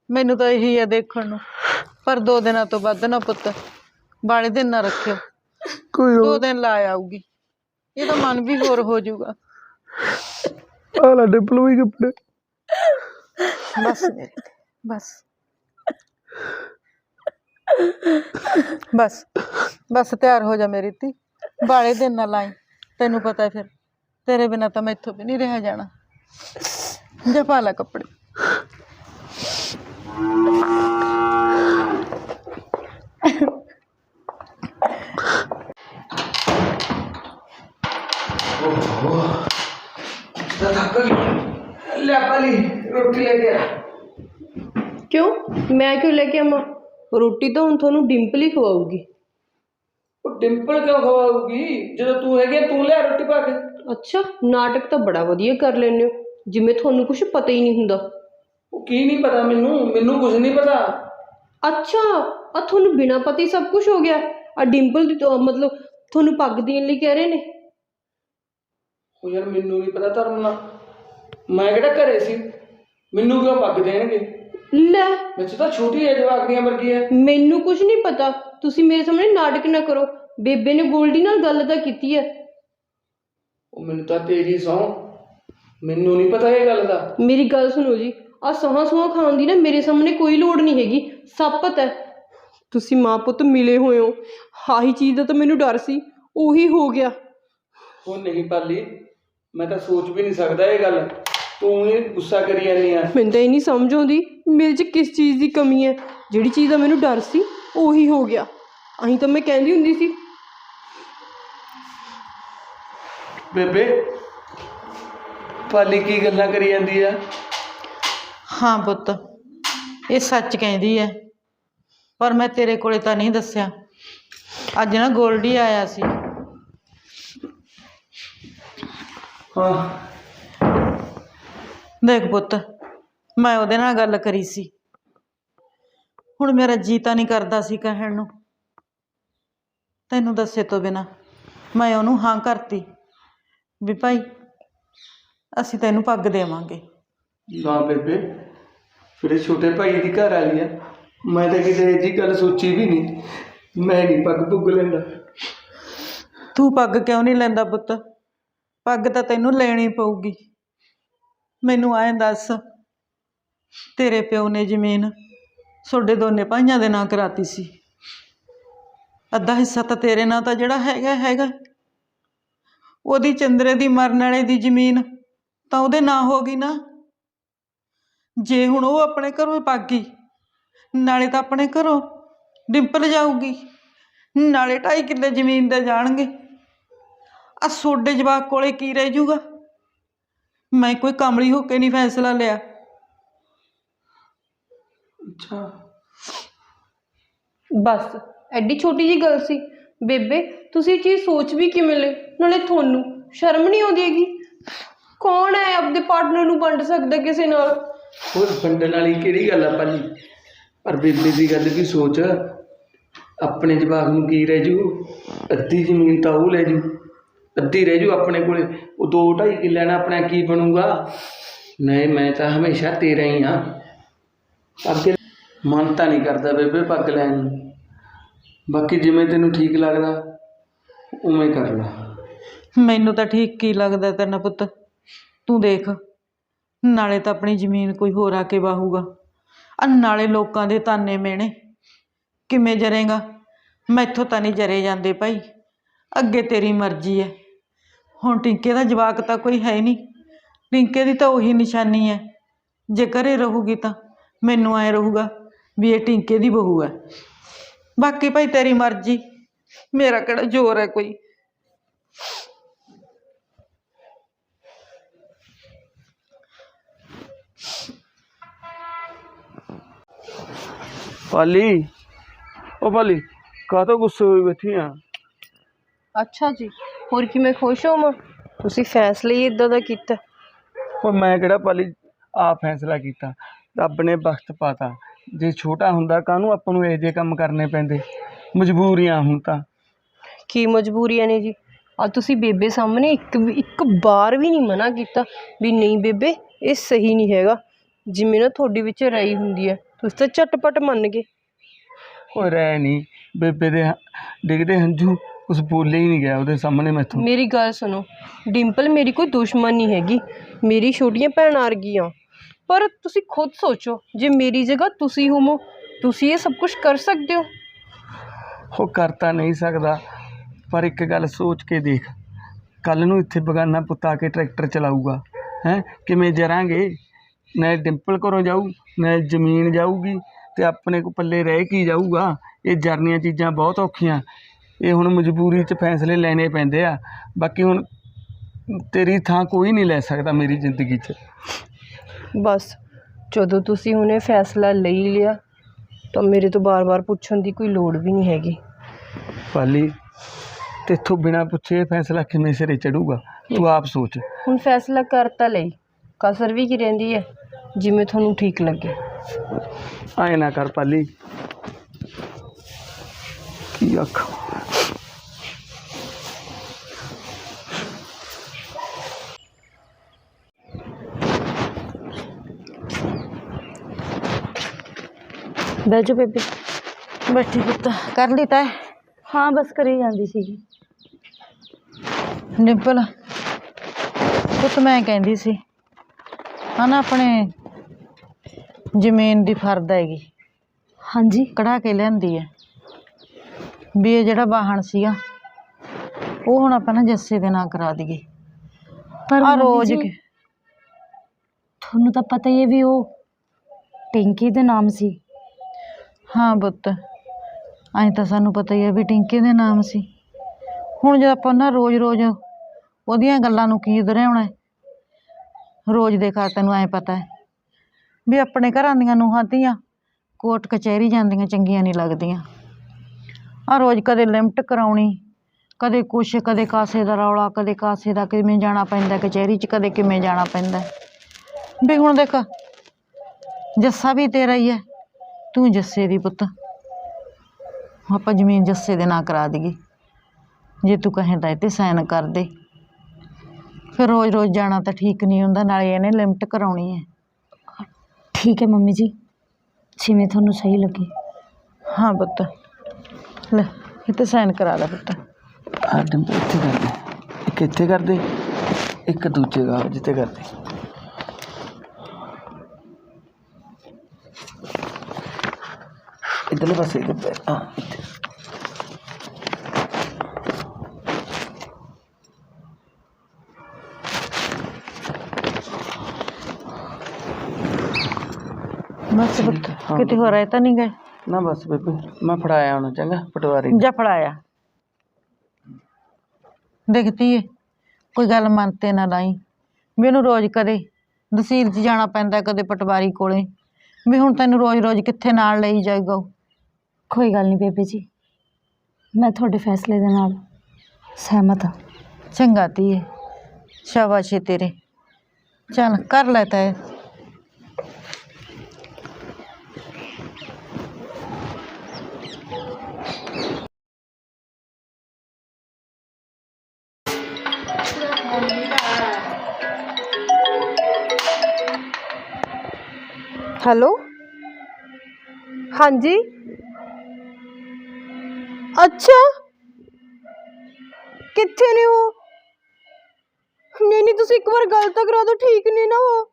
ਮੈਨੂੰ ਤਾਂ ਇਹੀ ਹੈ ਦੇਖਣ ਨੂੰ। ਪਰ ਦੋ ਦਿਨਾਂ ਤੋਂ ਵੱਧ ਨਾ ਪੁੱਤ ਬਾਲੇ ਦਿਨ ਨਾ ਰੱਖਿਓ। ਕੋਈ ਦੋ ਦਿਨ ਲਾ ਆਊਗੀ। ਇਹਦਾ ਮਨ ਵੀ ਹੋਰ ਹੋ ਜਾਊਗਾ। ਆ ਲੈ ਡਿੰਪਲ ਵੀ ਕੱਪੜੇ ਬਸ ਮੇਰੇ ਤੇ, ਬਸ ਬਸ ਬਸ ਤਿਆਰ ਹੋ ਜਾ ਮੇਰੀ ਤੀ। ਬਾਲੇ ਦਿਨ ਨਾ ਲਾਈ। ਤੈਨੂੰ ਪਤਾ ਹੈ ਫਿਰ। ਤੇਰੇ ਬਿਨਾ ਤਾਂ ਮੈਥੋਂ ਵੀ ਨਹੀਂ ਰਿਹਾ ਜਾਣਾ। ਜਾ ਪਾ ਲੈ ਕੱਪੜੇ। ਲੈ ਪਾਲੀ। ਰੋਟੀ ਲੈ ਕੇ ਆ। ਕਿਉਂ? ਮੈਂ ਕਿਉਂ ਲੈ ਕੇ ਆਵਾਂ? ਰੋਟੀ ਤਾਂ ਹੁਣ ਤੁਹਾਨੂੰ ਡਿੰਪਲ ਹੀ ਖਵਾਊਗੀ। ਉਹ ਡਿੰਪਲ ਕਿਉਂ ਖਵਾਉਗੀ ਜਦੋਂ ਤੂੰ ਹੈਗੀ ਤੂੰ ਲਿਆ ਰੋਟੀ ਪਾ ਕੇ। ਅੱਛਾ ਨਾਟਕ ਤਾਂ ਬੜਾ ਵਧੀਆ ਕਰ ਲੈਂਦੇ ਹੋ। ਜਿਵੇਂ ਤੁਹਾਨੂੰ ਕੁਝ ਪਤਾ ਹੀ ਨਹੀਂ ਹੁੰਦਾ। ਉਹ ਕੀ ਨਹੀਂ ਪਤਾ ਮੈਨੂੰ? ਮੈਨੂੰ ਕੁਝ ਨਹੀਂ ਪਤਾ। ਅੱਛਾ ਆ ਤੁਹਾਨੂੰ ਬਿਨਾਂ ਪਤਾ ਹੀ ਸਭ ਕੁਝ ਹੋ ਗਿਆ। ਆ ਡਿੰਪਲ ਦੀ ਤਾਂ ਮਤਲਬ ਤੁਹਾਨੂੰ ਪੱਗ ਦੇਣ ਲਈ ਕਹਿ ਰਹੇ ਨੇ। ਉਹ ਯਾਰ ਮੈਨੂੰ ਨਹੀਂ ਪਤਾ ਧਰਮ ਨਾਲ। ਮੈਂ ਕਿਹੜਾ ਘਰੇ ਸੀ? ਮੈਨੂੰ ਕਿਉਂ ਪੱਗ ਦੇਣਗੇ? ਲੈ। ਵਿੱਚ ਤਾਂ ਛੋਟੀ ਏਜ ਵਾਗਦੀਆਂ ਵਰਗੀ ਹੈ ਮੈਨੂੰ ਕੁਝ ਨਹੀਂ ਪਤਾ। ਤੁਸੀਂ ਮੇਰੇ ਸਾਹਮਣੇ ਨਾਟਕ ਨਾ ਕਰੋ। ਬੇਬੇ ਨੇ ਗੋਲਡੀ ਨਾਲ ਗੱਲ ਤਾਂ ਕੀਤੀ ਹੈ। ਉਹ ਮੈਨੂੰ ਤਾਂ ਤੇਰੀ ਸੌ ਮੈਨੂੰ ਨਹੀਂ ਪਤਾ ਇਹ ਗੱਲ ਦਾ। ਮੇਰੀ ਗੱਲ ਸੁਣੋ ਜੀ। ਆ ਸਹਾਂ ਸਹਾਂ ਖਾਣ ਦੀ ਨਾ ਮੇਰੇ ਸਾਹਮਣੇ ਕੋਈ ਲੋੜ ਨਹੀਂ ਹੈਗੀ। ਸਭ ਪਤਾ ਹੈ। ਤੁਸੀਂ ਮਾਂ ਪੁੱਤ ਮਿਲੇ ਹੋਏ ਹੋ। ਆਹੀ ਚੀਜ਼ ਦਾ ਤਾਂ ਮੈਨੂੰ ਡਰ ਸੀ। ਉਹੀ ਹੋ ਗਿਆ। ਉਹ ਨਹੀਂ ਪਾਲੀ। ਮੈਂ ਤਾਂ ਸੋਚ ਵੀ ਨਹੀਂ ਸਕਦਾ ਇਹ ਗੱਲ। ਤੂੰ ਹੀ ਗੁੱਸਾ ਕਰੀ ਜਾਂਦੀ ਆ। ਮੈਨੂੰ ਤਾਂ ਇਹ ਨਹੀਂ ਸਮਝ ਆਉਂਦੀ ਮੇਰੇ 'ਚ ਕਿਸ ਚੀਜ਼ ਦੀ ਕਮੀ ਹੈ। ਜਿਹੜੀ ਚੀਜ਼ ਦਾ ਮੈਨੂੰ ਡਰ ਸੀ ਉਹੀ ਹੋ ਗਿਆ। ਅਹੀਂ ਤਾਂ ਮੈਂ ਕਹਿੰਦੀ ਹੁੰਦੀ ਸੀ। ਬੇਬੇ ਪਾਲੀ ਕੀ ਗੱਲਾਂ ਕਰੀ ਜਾਂਦੀ ਆ? ਹਾਂ ਪੁੱਤ ਇਹ ਸੱਚ ਕਹਿੰਦੀ ਹੈ। ਪਰ ਮੈਂ ਤੇਰੇ ਕੋਲੇ ਤਾਂ ਨਹੀਂ ਦੱਸਿਆ। ਅੱਜ ਨਾ ਗੋਲਡੀ ਆਇਆ ਸੀ। ਹਾਂ। ਦੇਖ ਪੁੱਤ ਮੈਂ ਉਹਦੇ ਨਾਲ ਗੱਲ ਕਰੀ ਸੀ। ਹੁਣ ਮੇਰਾ ਜੀ ਤਾਂ ਨਹੀਂ ਕਰਦਾ ਸੀ ਕਹਿਣ ਨੂੰ। ਤੈਨੂੰ ਦੱਸੇ ਤੋਂ ਬਿਨਾ ਮੈਂ ਉਹਨੂੰ ਹਾਂ ਕਰਤੀ ਵੀ ਭਾਈ ਅਸੀਂ ਤੈਨੂੰ ਪੱਗ ਦੇਵਾਂਗੇ। ਨਾ ਬੇਬੇ ਫਿਰ ਇਹ ਛੋਟੇ ਭਾਈ ਦੀ ਘਰ ਵਾਲੀ ਆ। ਮੈਂ ਤਾਂ ਕਿਤੇ ਇਹ ਜੀ ਗੱਲ ਸੋਚੀ ਵੀ ਨਹੀਂ। ਮੈਂ ਨਹੀਂ ਪੱਗ ਪੁੱਗ ਲੈਂਦਾ। ਤੂੰ ਪੱਗ ਕਿਉਂ ਨਹੀਂ ਲੈਂਦਾ ਪੁੱਤ? ਪੱਗ ਤਾਂ ਤੈਨੂੰ ਲੈਣੀ ਪਊਗੀ। ਮੈਨੂੰ ਐਂ ਦੱਸ, ਤੇਰੇ ਪਿਓ ਨੇ ਜ਼ਮੀਨ ਤੁਹਾਡੇ ਦੋਨੇ ਭਾਈਆਂ ਦੇ ਨਾਂ ਕਰਾਤੀ ਸੀ। ਅੱਧਾ ਹਿੱਸਾ ਤਾਂ ਤੇਰੇ ਨਾਂ ਤਾਂ ਜਿਹੜਾ ਹੈਗਾ ਹੈਗਾ। ਉਹਦੀ ਚੰਦਰੇ ਦੀ ਮਰਨ ਵਾਲੇ ਦੀ ਜ਼ਮੀਨ ਤਾਂ ਉਹਦੇ ਨਾਂ ਹੋ ਗਈ ਨਾ। ਜੇ ਹੁਣ ਉਹ ਆਪਣੇ ਘਰੋਂ ਭੱਗ ਗਈ, ਨਾਲੇ ਤਾਂ ਆਪਣੇ ਘਰੋਂ ਡਿੰਪਲ ਜਾਊਗੀ, ਨਾਲੇ ਢਾਈ ਕਿੱਲੇ ਜ਼ਮੀਨ ਦੇ ਜਾਣਗੇ। ਆ ਸੋਡੇ ਜਵਾਕ ਕੋਲੇ ਕੀ ਰਹਿ ਜੂਗਾ ਮੈਂ ਕੋਈ ਕਮਲੀ ਹੋ ਕੇ ਨਹੀਂ ਫੈਸਲਾ ਲਿਆ। ਅੱਛਾ। ਬਸ ਐਡੀ ਛੋਟੀ ਜੀ ਗੱਲ ਸੀ। ਬੇਬੇ ਤੁਸੀਂ ਇਹ ਚੀਜ਼ ਸੋਚ ਵੀ ਕਿਵੇਂ ਲੈ ਨਾਲੇ ਤੁਹਾਨੂੰ ਸ਼ਰਮ ਨਹੀਂ ਆਉਂਦੀ ਹੈਗੀ? ਕੌਣ ਹੈ ਆਪਦੇ ਪਾਰਟਨਰ ਨੂੰ ਵੰਡ ਸਕਦਾ ਕਿਸੇ ਨਾਲ? ਹੋਰ ਵੰਡਣ ਵਾਲੀ ਕਿਹੜੀ ਗੱਲ ਆ ਭਾਜੀ? ਪਰ ਬੇਬੇ ਦੀ ਗੱਲ ਵੀ ਸੋਚ ਆਪਣੇ ਜਵਾਕ ਨੂੰ ਕੀ ਰਹਿ ਜੂ? ਅੱਧੀ ਜ਼ਮੀਨ ਤਾਂ ਉਹ ਲੈ ਜੂ। ਅੱਧੀ ਰਹਿ ਜੂ ਆਪਣੇ ਕੋਲੇ। ਉਹ ਦੋ ਢਾਈ ਕਿੱਲਿਆਂ ਨਾਲ ਆਪਣਾ ਕੀ ਬਣੂਗਾ? ਨਹੀਂ, ਮੈਂ ਤਾਂ ਹਮੇਸ਼ਾ ਤੇਰਾ ਹੀ ਆ ਅੱਗੇ ਮਨ ਤਾਂ ਨਹੀਂ ਕਰਦਾ ਬੇਬੇ ਪੱਗ ਲੈਣ ਨੂੰ। ਬਾਕੀ ਜਿਵੇਂ ਤੈਨੂੰ ਠੀਕ ਲੱਗਦਾ, ਉਵੇਂ ਕਰ ਲੈ। ਮੈਨੂੰ ਤਾਂ ਠੀਕ ਕੀ ਲੱਗਦਾ ਤੇਰਾ ਪੁੱਤ? ਤੂੰ ਦੇਖ, ਨਾਲੇ ਤਾਂ ਆਪਣੀ ਜ਼ਮੀਨ ਕੋਈ ਹੋਰ ਆ ਕੇ ਵਾਹੂਗਾ। ਆ ਨਾਲੇ ਲੋਕਾਂ ਦੇ ਤਾਨੇ ਮੇਣੇ। ਕਿਵੇਂ ਜਰੇਗਾ? ਮੈਥੋਂ ਤਾਂ ਨਹੀਂ ਜਰੇ ਜਾਂਦੇ ਭਾਈ। ਅੱਗੇ ਤੇਰੀ ਮਰਜ਼ੀ ਹੈ। ਹੁਣ ਟਿੰਕੇ ਦਾ ਜਵਾਕ ਤਾਂ ਕੋਈ ਹੈ ਨਹੀਂ। ਟਿੰਕੇ ਦੀ ਤਾਂ ਉਹੀ ਨਿਸ਼ਾਨੀ ਹੈ। ਜੇ ਘਰੇ ਰਹੂਗੀ ਤਾਂ ਮੈਨੂੰ ਐ ਰਹੂਗਾ ਵੀ ਇਹ ਟਿੰਕੇ ਦੀ ਬਹੂ ਹੈ। ਬਾਕੀ ਭਾਈ ਤੇਰੀ ਮਰਜ਼ੀ। ਮੇਰਾ ਕਿਹੜਾ ਜ਼ੋਰ ਹੈ ਕੋਈ। ਪਾਲੀ ਉਹ ਪਾਲੀ ਕਾਹਤੋਂ ਗੁੱਸੇ ਹੋਈ ਬੈਠੀ ਆ? ਅੱਛਾ ਜੀ। ਹੋਰ ਕੀ ਮੈਂ ਖੁਸ਼ ਹੋਵਾਂ ਤੁਸੀਂ ਫੈਸਲਾ ਹੀ ਇਦਾਂ ਦਾ ਕੀਤਾ। ਉਹ ਮੈਂ ਕਿਹੜਾ ਪਾਲੀ ਆ ਫੈਸਲਾ ਕੀਤਾ। ਰੱਬ ਨੇ ਵਕਤ ਪਾਤਾ। ਜੇ ਛੋਟਾ ਹੁੰਦਾ ਕਾਹਨੂੰ ਆਪਾਂ ਨੂੰ ਇਹ ਜੇ ਕੰਮ ਕਰਨੇ ਪੈਂਦੇ? ਮਜਬੂਰੀਆਂ ਹੁਣ ਤਾਂ। ਕੀ ਮਜਬੂਰੀਆਂ ਨੇ ਜੀ? ਆ ਤੁਸੀਂ ਬੇਬੇ ਸਾਹਮਣੇ ਇੱਕ ਵੀ- ਇੱਕ ਵਾਰ ਵੀ ਨਹੀਂ ਮਨਾ ਕੀਤਾ ਵੀ ਨਹੀਂ ਬੇਬੇ ਇਹ ਸਹੀ ਨਹੀਂ ਹੈਗਾ। ਜਿਵੇਂ ਨਾ ਤੁਹਾਡੇ ਵਿੱਚ ਰਾਈ ਹੁੰਦੀ ਹੈ। ਤੁਸੀਂ ਤਾਂ ਝਟਪਟ ਮੰਨ ਗਏ। ਉਹ ਰਹਿ ਨਹੀਂ। ਬੇਬੇ ਦੇ ਹ- ਡਿੱਗਦੇ ਹੰਝੂ ਉਸ ਬੋਲੇ ਹੀ ਨਹੀਂ ਗਿਆ ਉਹਦੇ ਸਾਹਮਣੇ ਮੈਥੋਂ ਮੇਰੀ ਗੱਲ ਸੁਣੋ ਡਿੰਪਲ ਮੇਰੀ ਕੋਈ ਦੁਸ਼ਮਣ ਨਹੀਂ ਹੈਗੀ ਮੇਰੀ ਛੋਟੀਆਂ ਭੈਣਾਂ ਵਰਗੀਆਂ ਪਰ ਤੁਸੀਂ ਖੁਦ ਸੋਚੋ ਜੇ ਮੇਰੀ ਜਗ੍ਹਾ ਤੁਸੀਂ ਹੋਵੋ ਤੁਸੀਂ ਇਹ ਸਭ ਕੁਝ ਕਰ ਸਕਦੇ ਹੋ ਉਹ ਕਰ ਤਾਂ ਨਹੀਂ ਸਕਦਾ ਪਰ ਇੱਕ ਗੱਲ ਸੋਚ ਕੇ ਦੇਖ ਕੱਲ ਨੂੰ ਇੱਥੇ ਬਗਾਨਾ ਪੁੱਤ ਆ ਕੇ ਟਰੈਕਟਰ ਚਲਾਊਗਾ ਹੈ ਕਿਵੇਂ ਜਰਾਂਗੇ ਨਾ ਡਿੰਪਲ ਘਰੋਂ ਜਾਊ ਨਾ ਜ਼ਮੀਨ ਜਾਊਗੀ ਤੇ ਆਪਣੇ ਕੋ ਪੱਲੇ ਰਹਿ ਕੀ ਜਾਊਗਾ ਇਹ ਜਰਨੀਆਂ ਚੀਜ਼ਾਂ ਬਹੁਤ ਔਖੀਆਂ ਇਹ ਹੁਣ ਮਜਬੂਰੀ 'ਚ ਫੈਸਲੇ ਲੈਣੇ ਪੈਂਦੇ ਆ। ਬਾਕੀ ਹੁਣ ਤੇਰੀ ਥਾਂ ਕੋਈ ਨਹੀਂ ਲੈ ਸਕਦਾ ਮੇਰੀ ਜ਼ਿੰਦਗੀ 'ਚ। ਬਸ ਜਦੋਂ ਤੁਸੀਂ ਹੁਣੇ ਫੈਸਲਾ ਲਈ ਲਿਆ ਤਾਂ ਮੇਰੇ ਤੋਂ ਬਾਰ-ਬਾਰ ਪੁੱਛਣ ਦੀ ਕੋਈ ਲੋੜ ਵੀ ਨਹੀਂ ਹੈਗੀ। ਪਾਲੀ ਤੇਥੋਂ ਬਿਨਾ ਪੁੱਛੇ ਇਹ ਫੈਸਲਾ ਕਿਵੇਂ ਸਿਰੇ ਚੜੂਗਾ? ਤੂੰ ਆਪ ਸੋਚ। ਹੁਣ ਫੈਸਲਾ ਕਰ ਤਾਂ ਲਈ ਕਸਰ ਵੀ ਕੀ ਰਹਿੰਦੀ ਹੈ ਜਿਵੇਂ ਤੁਹਾਨੂੰ ਠੀਕ ਲੱਗੇ। ਆਏ ਨਾ ਕਰ ਪਾਲੀ। ਕੀ ਆਖ ਬਹਿ ਜਾ ਬੇਬੇ। ਬੈਠੀ ਪੁੱਤ। ਕਰ ਲਈ ਤੈ ਹਾਂ ਬਸ ਕਰੀ ਜਾਂਦੀ ਸੀਗੀ। ਡਿੰਪਲ ਪੁੱਤ ਮੈਂ ਕਹਿੰਦੀ ਸੀ ਹਨਾ ਆਪਣੇ ਜ਼ਮੀਨ ਦੀ ਫਰਦ ਹੈਗੀ। ਹਾਂਜੀ। ਕਢਾ ਕੇ ਲਿਆਂਦੀ ਹੈ। ਵੀ ਇਹ ਜਿਹੜਾ ਵਾਹਣ ਸੀਗਾ ਉਹ ਹੁਣ ਆਪਾਂ ਨਾ ਜੱਸੇ ਦੇ ਨਾਂ ਕਰਾ ਦਈਏ। ਪਰ ਆ ਮੰਮੀ ਰੋਜ਼ ਜੀ, ਕਿ- ਤੁਹਾਨੂੰ ਤਾਂ ਪਤਾ ਹੀ ਹੈ ਵੀ ਉਹ ਟਿੰਕੀ ਦੇ ਨਾਮ ਸੀ। ਹਾਂ ਪੁੱਤ ਐਂ ਤਾਂ ਸਾਨੂੰ ਪਤਾ ਹੀ ਹੈ ਵੀ ਟਿੰਕੇ ਦੇ ਨਾਮ ਸੀ। ਹੁਣ ਜੇ ਆਪਾਂ ਨਾ ਰੋਜ਼-ਰੋਜ਼ ਉਹਦੀਆਂ ਗੱਲਾਂ ਨੂੰ ਕੀ ਦੁਹਰਾਉਣਾ ਹੈ? ਰੋਜ਼ ਦੇ ਖਾ ਤੈਨੂੰ ਐਂ ਪਤਾ ਹੈ ਵੀ ਆਪਣੇ ਘਰਾਂ ਦੀਆਂ ਨੂੰਹਾਂ ਧੀਆਂ ਕੋਰਟ ਕਚਹਿਰੀ ਜਾਂਦੀਆਂ ਚੰਗੀਆਂ ਨਹੀਂ ਲੱਗਦੀਆਂ। ਆ ਰੋਜ਼ ਕਦੇ ਲਿਮਟ ਕਰਾਉਣੀ ਕਦੇ ਕੁਛ ਕਦੇ ਕਾਸੇ ਦਾ ਰੌਲਾ ਕਦੇ ਕਾਸੇ ਦਾ ਕਿਵੇਂ ਜਾਣਾ ਪੈਂਦਾ ਕਚਹਿਰੀ 'ਚ ਕਦੇ ਕਿਵੇਂ ਜਾਣਾ ਪੈਂਦਾ। ਵੀ ਹੁਣ ਦੇਖ ਜੱਸਾ ਵੀ ਤੇਰਾ ਹੀ ਹੈ ਤੂੰ ਜੱਸੇ ਦੀ ਪੁੱਤ। ਆਪਾਂ ਜ਼ਮੀਨ ਜੱਸੇ ਦੇ ਨਾਂ ਕਰਾ ਦਈਏ। ਜੇ ਤੂੰ ਕਹੇ ਤਾਂ 'ਤੇ ਸਾਈਨ ਕਰ ਦੇ। ਫਿਰ ਰੋਜ਼-ਰੋਜ਼ ਜਾਣਾ ਤਾਂ ਠੀਕ ਨਹੀਂ ਹੁੰਦਾ ਨਾਲੇ ਇਹਨੇ ਲਿਮਟ ਕਰਾਉਣੀ ਹੈ। ਠੀਕ ਹੈ ਮੰਮੀ ਜੀ ਜਿਵੇਂ ਤੁਹਾਨੂੰ ਸਹੀ ਲੱਗੇ। ਹਾਂ ਪੁੱਤ। ਲੈ ਇਹ 'ਤੇ ਸਾਈਨ ਕਰਾ ਲੈ ਪੁੱਤ। ਆ ਡਿੰਪਲ ਇੱਥੇ ਕਰ ਦੇ ਇੱਕ ਇੱਥੇ ਕਰ ਦੇ ਇੱਕ ਦੂਜੇ ਦਾ ਜਿੱਤੇ ਕਰ ਦੇ ਇਧਰਲੇ ਪਾਸੇ ਇੱਧਰ ਆ ਇੱਥੇ। ਬਸ ਪੁੱਤ ਕਿਤੇ ਹੋਰ ਆਏ ਤਾਂ ਨਹੀਂ ਗਏ? ਨਾ ਬਸ ਬੇਬੇ ਮੈਂ ਫੜਾਇਆ ਹੁਣ ਚੰਗਾ ਪਟਵਾਰੀ ਜਾ ਫੜਾਇਆ। ਦੇਖਤੀ ਏ ਕੋਈ ਗੱਲ ਮਨ ਤੇ ਨਾ ਲਾਈ। ਮੈਨੂੰ ਰੋਜ਼ ਕਦੇ ਤਹਿਸੀਲ 'ਚ ਜਾਣਾ ਪੈਂਦਾ ਕਦੇ ਪਟਵਾਰੀ ਕੋਲੇ। ਵੀ ਹੁਣ ਤੈਨੂੰ ਰੋਜ਼-ਰੋਜ਼ ਕਿੱਥੇ ਨਾਲ ਲਈ ਜਾਏਗਾ ਉਹ। ਕੋਈ ਗੱਲ ਨਹੀਂ ਬੇਬੇ ਜੀ। ਮੈਂ ਤੁਹਾਡੇ ਫੈਸਲੇ ਦੇ ਨਾਲ ਸਹਿਮਤ ਹਾਂ। ਚੰਗਾ ਧੀਏ ਸ਼ਾਬਾਸ਼ ਏ ਤੇਰੇ। ਚੱਲ ਕਰ ਲੈ ਤੈ। ਹੈਲੋ? ਹਾਂਜੀ? ਅੱਛਾ। ਕਿੱਥੇ ਨੇ ਉਹ? ਨਹੀਂ ਨਹੀਂ ਤੁਸੀਂ ਇੱਕ ਵਾਰ ਗੱਲ ਤਾਂ ਕਰਾ ਦਿਓ ਠੀਕ ਨਹੀਂ ਨਾ ਉਹ।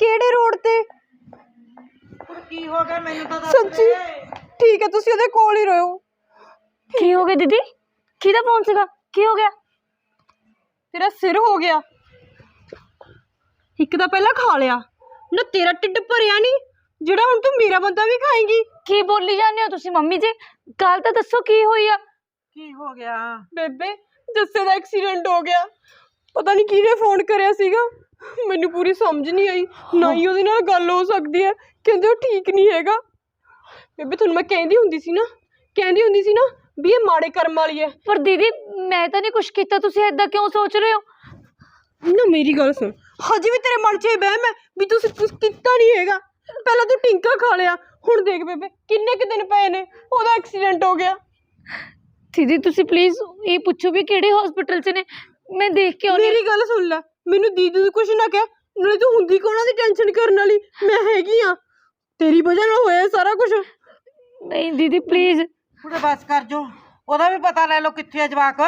ਕਿਹੜੇ ਰੋਡ ਤੇ? ਕੀ ਹੋ ਗਿਆ ਮੈਨੂੰ ਤਾਂ ਸੱਚੀ? ਠੀਕ ਹੈ ਤੁਸੀਂ ਉਹਦੇ ਕੋਲ ਹੀ ਰਹੋ। ਕੀ ਹੋ ਗਿਆ ਦੀਦੀ? ਕਿਹਦਾ ਫੋਨ ਸੀਗਾ? ਕੀ ਹੋ ਗਿਆ? ਤੇਰਾ ਸਿਰ ਹੋ ਗਿਆ। ਇੱਕ ਤਾਂ ਪਹਿਲਾਂ ਖਾ ਲਿਆ। ਨਾ ਤੇਰਾ ਢਿੱਡ ਭਰਿਆ ਨਹੀਂ ਜਿਹੜਾ ਹੁਣ ਤੂੰ ਮੇਰਾ ਬੰਦਾ ਵੀ ਖਾਏਂਗੀ। ਕੀ ਬੋਲੀ ਜਾਂਦੇ ਹੋ ਤੁਸੀਂ ਮੰਮੀ ਜੀ? ਗੱਲ ਤਾਂ ਦੱਸੋ ਕੀ ਹੋਈ ਆ? ਕੀ ਹੋ ਗਿਆ? ਬੇਬੇ ਜੱਸੇ ਦਾ ਐਕਸੀਡੈਂਟ ਹੋ ਗਿਆ। ਪਤਾ ਨਹੀਂ ਕਿਹਨੇ ਫੋਨ ਕਰਿਆ ਸੀਗਾ। ਮੈਨੂੰ ਪੂਰੀ ਸਮਝ ਨਹੀਂ ਆਈ। ਨਾ ਹੀ ਉਹਦੇ ਨਾਲ ਗੱਲ ਹੋ ਸਕਦੀ ਹੈ। ਕਹਿੰਦੇ ਉਹ ਠੀਕ ਨਹੀਂ ਹੈਗਾ। ਬੇਬੇ ਤੁਹਾਨੂੰ ਮੈਂ ਕਹਿੰਦੀ ਹੁੰਦੀ ਸੀ ਨਾ ਕਹਿੰਦੀ ਹੁੰਦੀ ਸੀ ਨਾ ਵੀ ਇਹ ਮਾੜੇ ਕਰਮ ਵਾਲੀ ਹੈ। ਪਰ ਦੀਦੀ ਮੈਂ ਤਾਂ ਨਹੀਂ ਕੁਝ ਕੀਤਾ। ਤੁਸੀਂ ਐਦਾਂ ਕਿਉਂ ਸੋਚ ਰਹੇ ਹੋ? ਨਾ ਮੇਰੀ ਗੱਲ ਸੁਣ। ਹਜੇ ਵੀ ਤੇਰੇ ਮਨ 'ਚ ਇਹ ਵਹਿਮ ਹੈ ਵੀ ਤੁਸੀਂ ਕੁਝ ਕੀਤਾ ਨਹੀਂ ਹੈਗਾ। ਪਹਿਲਾਂ ਤੂੰ ਟਿੰਕਾ ਖਾ ਲਿਆ ਹੁਣ ਦੇਖ ਬੇਬੇ ਕਿੰਨੇ ਕੁ ਦਿਨ ਪਏ ਨੇ ਉਹਦਾ ਐਕਸੀਡੈਂਟ ਹੋ ਗਿਆ। ਦੀਦੀ ਤੁਸੀਂ ਪਲੀਜ਼ ਇਹ ਪੁੱਛੋ ਵੀ ਕਿਹੜੇ ਹਸਪੀਟਲ 'ਚ ਨੇ? ਮੈਂ ਦੇਖ ਕੇ ਆਉਣੀ ਮੇਰੀ ਗੱਲ ਸੁਣ ਲੈ ਮੈਨੂੰ ਦੀਦੀ ਨੂੰ ਕੁਝ ਨਾ ਕਹਿ ਨਾਲੇ ਤੂੰ ਹੁੰਦੀ ਕੋਣਾ ਦੀ ਟੈਨਸ਼ਨ ਕਰਨ ਵਾਲੀ? ਮੈਂ ਹੈਗੀ ਆ। ਤੇਰੀ ਵਜ੍ਹਾ ਨਾਲ ਹੋਇਆ ਇਹ ਸਾਰਾ ਕੁਝ ਨਹੀਂ ਦੀਦੀ ਪਲੀਜ਼ ਥੋੜੇ ਬਸ ਕਰ ਜੋ। ਉਹਦਾ ਵੀ ਪਤਾ ਲੈ ਲਓ ਕਿੱਥੇ ਆ ਜਵਾਕ।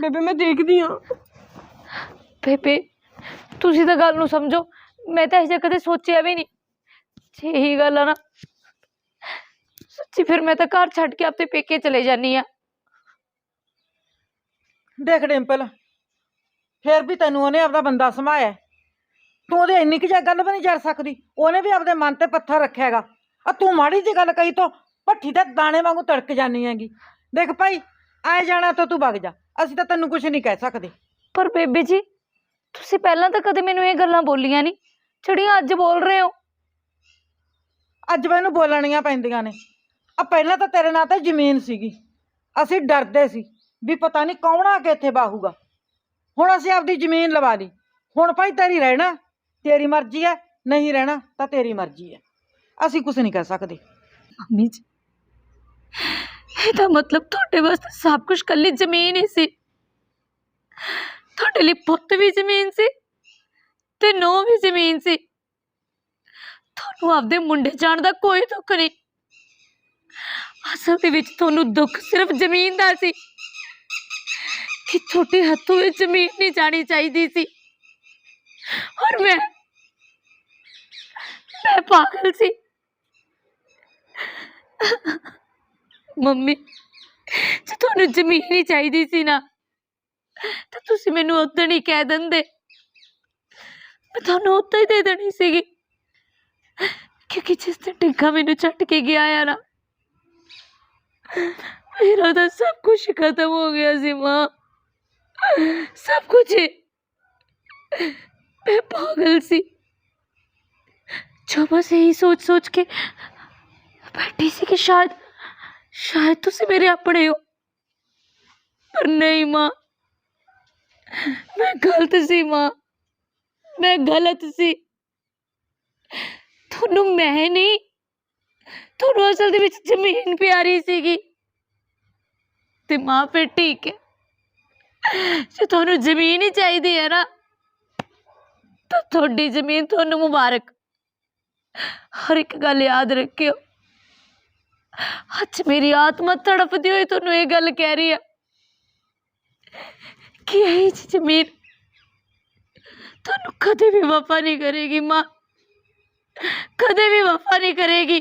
ਬੇਬੇ ਮੈਂ ਦੇਖਦੀ ਆ ਬੇਬੇ ਤੁਸੀਂ ਤਾਂ ਗੱਲ ਨੂੰ ਸਮਝੋ। ਮੈਂ ਤਾਂ ਇਹ ਜਿਹਾ ਕਦੇ ਸੋਚਿਆ ਵੀ ਨਹੀਂ। ਜੇ ਇਹੀ ਗੱਲ ਆ ਨਾ। ਸੱਚੀ ਫਿਰ ਮੈਂ ਤਾਂ ਘਰ ਛੱਡ ਕੇ ਆਪਣੇ ਪੇਕੇ ਚਲੇ ਜਾਨੀ ਆ। ਦੇਖ ਡਿੰਪਲ ਫੇਰ ਵੀ ਤੈਨੂੰ ਉਹਨੇ ਆਪਦਾ ਬੰਦਾ ਸਮਾਇਆ। ਤੂੰ ਉਹਦੇ ਇੰਨੀ ਕੁ ਜਿਹਾ ਗੱਲ ਵੀ ਨਹੀਂ ਜਰ ਸਕਦੀ। ਉਹਨੇ ਵੀ ਆਪਦੇ ਮਨ ਤੇ ਪੱਥਰ ਰੱਖਿਆਗਾ ਆ ਤੂੰ ਮਾੜੀ ਜਿਹੀ ਗੱਲ ਕਹੀ ਤੋਂ ਭੱਠੀ ਦੇ ਦਾਣੇ ਵਾਂਗੂ ਤੜਕ ਜਾਨੀ ਹੈਗੀ। ਦੇਖ ਭਾਈ ਆਏ ਜਾਣਾ ਤਾਂ ਤੂੰ ਵਗ ਜਾ। ਅਸੀਂ ਤਾਂ ਤੈਨੂੰ ਕੁਝ ਨਹੀਂ ਕਹਿ ਸਕਦੇ। ਪਰ ਬੇਬੇ ਜੀ ਤੁਸੀਂ ਪਹਿਲਾਂ ਤਾਂ ਕਦੇ ਮੈਨੂੰ ਇਹ ਗੱਲਾਂ ਬੋਲੀਆਂ ਨਹੀਂ ਜਿਹੜੀਆਂ ਅੱਜ ਬੋਲ ਰਹੇ ਹੋ। ਅੱਜ ਮੈਨੂੰ ਬੋਲਣੀਆਂ ਪੈਂਦੀਆਂ ਨੇ। ਆ ਪਹਿਲਾਂ ਤਾਂ ਤੇਰੇ ਨਾਂ ਤੇ ਜ਼ਮੀਨ ਸੀਗੀ। ਅਸੀਂ ਡਰਦੇ ਸੀ ਵੀ ਪਤਾ ਨਹੀਂ ਕੌਣ ਆ ਕੇ ਇੱਥੇ ਬਾਹੂਗਾ। ਹੁਣ ਅਸੀਂ ਆਪਦੀ ਜ਼ਮੀਨ ਲਵਾ ਲਈ। ਹੁਣ ਭਾਈ ਤੇਰੀ ਰਹਿਣਾ ਤੇਰੀ ਮਰਜ਼ੀ ਹੈ ਨਹੀਂ ਰਹਿਣਾ ਤਾਂ ਤੇਰੀ ਮਰਜ਼ੀ ਹੈ। ਅਸੀਂ ਕੁਝ ਨਹੀਂ ਕਹਿ ਸਕਦੇ। ਮੰਮੀ ਜੀ ਇਹਦਾ ਮਤਲਬ ਤੁਹਾਡੇ ਵਾਸਤੇ ਸਭ ਕੁਝ ਕੱਲੀ ਜ਼ਮੀਨ ਹੀ ਸੀ। ਤੁਹਾਡੇ ਲਈ ਪੁੱਤ ਵੀ ਜ਼ਮੀਨ ਸੀ ਤੇ ਨੋ ਵੀ ਜ਼ਮੀਨ ਸੀ। ਤੁਹਾਨੂੰ ਆਪਦੇ ਮੁੰਡੇ ਜਾਣ ਦਾ ਕੋਈ ਦੁੱਖ ਨਹੀਂ। ਅਸਲ ਦੇ ਵਿੱਚ ਤੁਹਾਨੂੰ ਦੁੱਖ ਸਿਰਫ ਜ਼ਮੀਨ ਦਾ ਸੀ ਕਿ ਤੁਹਾਡੇ ਹੱਥੋਂ ਇਹ ਜ਼ਮੀਨ ਨਹੀਂ ਜਾਣੀ ਚਾਹੀਦੀ ਸੀ। ਔਰ ਮੈਂ ਮੈਂ ਪਾਗਲ ਸੀ। ਮੰਮੀ, ਜੇ ਤੁਹਾਨੂੰ ਜ਼ਮੀਨ ਹੀ ਚਾਹੀਦੀ ਸੀ ਨਾ ਤਾਂ ਤੁਸੀਂ ਮੈਨੂੰ ਉਦੋਂ ਹੀ ਕਹਿ ਦਿੰਦੇ। ਮੈਂ ਤੁਹਾਨੂੰ ਉਦੋਂ ਹੀ ਦੇ ਦੇਣੀ ਸੀਗੀ। ਕਿਉਂਕਿ ਜਿਸ ਤੇ ਟਿੱਕਾ ਮੈਨੂੰ ਛੱਡ ਕੇ ਗਿਆ ਆ ਨਾ ਮੇਰਾ ਤਾਂ ਸਭ ਕੁਝ ਖਤਮ ਹੋ ਗਿਆ ਸੀ ਮਾਂ। ਸਭ ਕੁਝ ਹੀ। ਮੈਂ ਪਾਗਲ ਸੀ। ਜੋ ਬਸ ਇਹੀ ਸੋਚ ਸੋਚ ਕੇ ਬੈਠੀ ਸੀ ਕਿ ਸ਼ਾਇਦ ਸ਼ਾਇਦ ਤੁਸੀਂ ਮੇਰੇ ਆਪਣੇ ਹੋ। ਪਰ ਨਹੀਂ ਮੈਂ ਗਲਤ ਸੀ ਮਾਂ। ਮੈਂ ਗਲਤ ਸੀ। ਤੁਹਾਨੂੰ ਮੈਂ ਨਹੀਂ। ਤੁਹਾਨੂੰ ਅਸਲ ਦੇ ਵਿੱਚ ਜ਼ਮੀਨ ਪਿਆਰੀ ਸੀਗੀ। ਤੇ ਮਾਂ ਫਿਰ ਠੀਕ ਹੈ। ਜੇ ਤੁਹਾਨੂੰ ਜ਼ਮੀਨ ਹੀ ਚਾਹੀਦੀ ਹੈ ਨਾ, ਤਾਂ ਤੁਹਾਡੀ ਜ਼ਮੀਨ ਤੁਹਾਨੂੰ ਮੁਬਾਰਕ। ਹਰ ਇੱਕ ਗੱਲ ਯਾਦ ਰੱਖਿਓ। ਅੱਜ ਮੇਰੀ ਆਤਮਾ ਤੜਫਦੀ ਹੋਈ ਤੁਹਾਨੂੰ ਇਹ ਗੱਲ ਕਹਿ ਰਹੀ ਹੈ। ਕਿ ਇਹ ਜ਼ਮੀਨ ਤੁਹਾਨੂੰ ਕਦੇ ਵੀ ਵਫਾ ਨਹੀਂ ਕਰੇਗੀ ਮਾਂ। ਕਦੇ ਵੀ ਵਫਾ ਨਹੀਂ ਕਰੇਗੀ।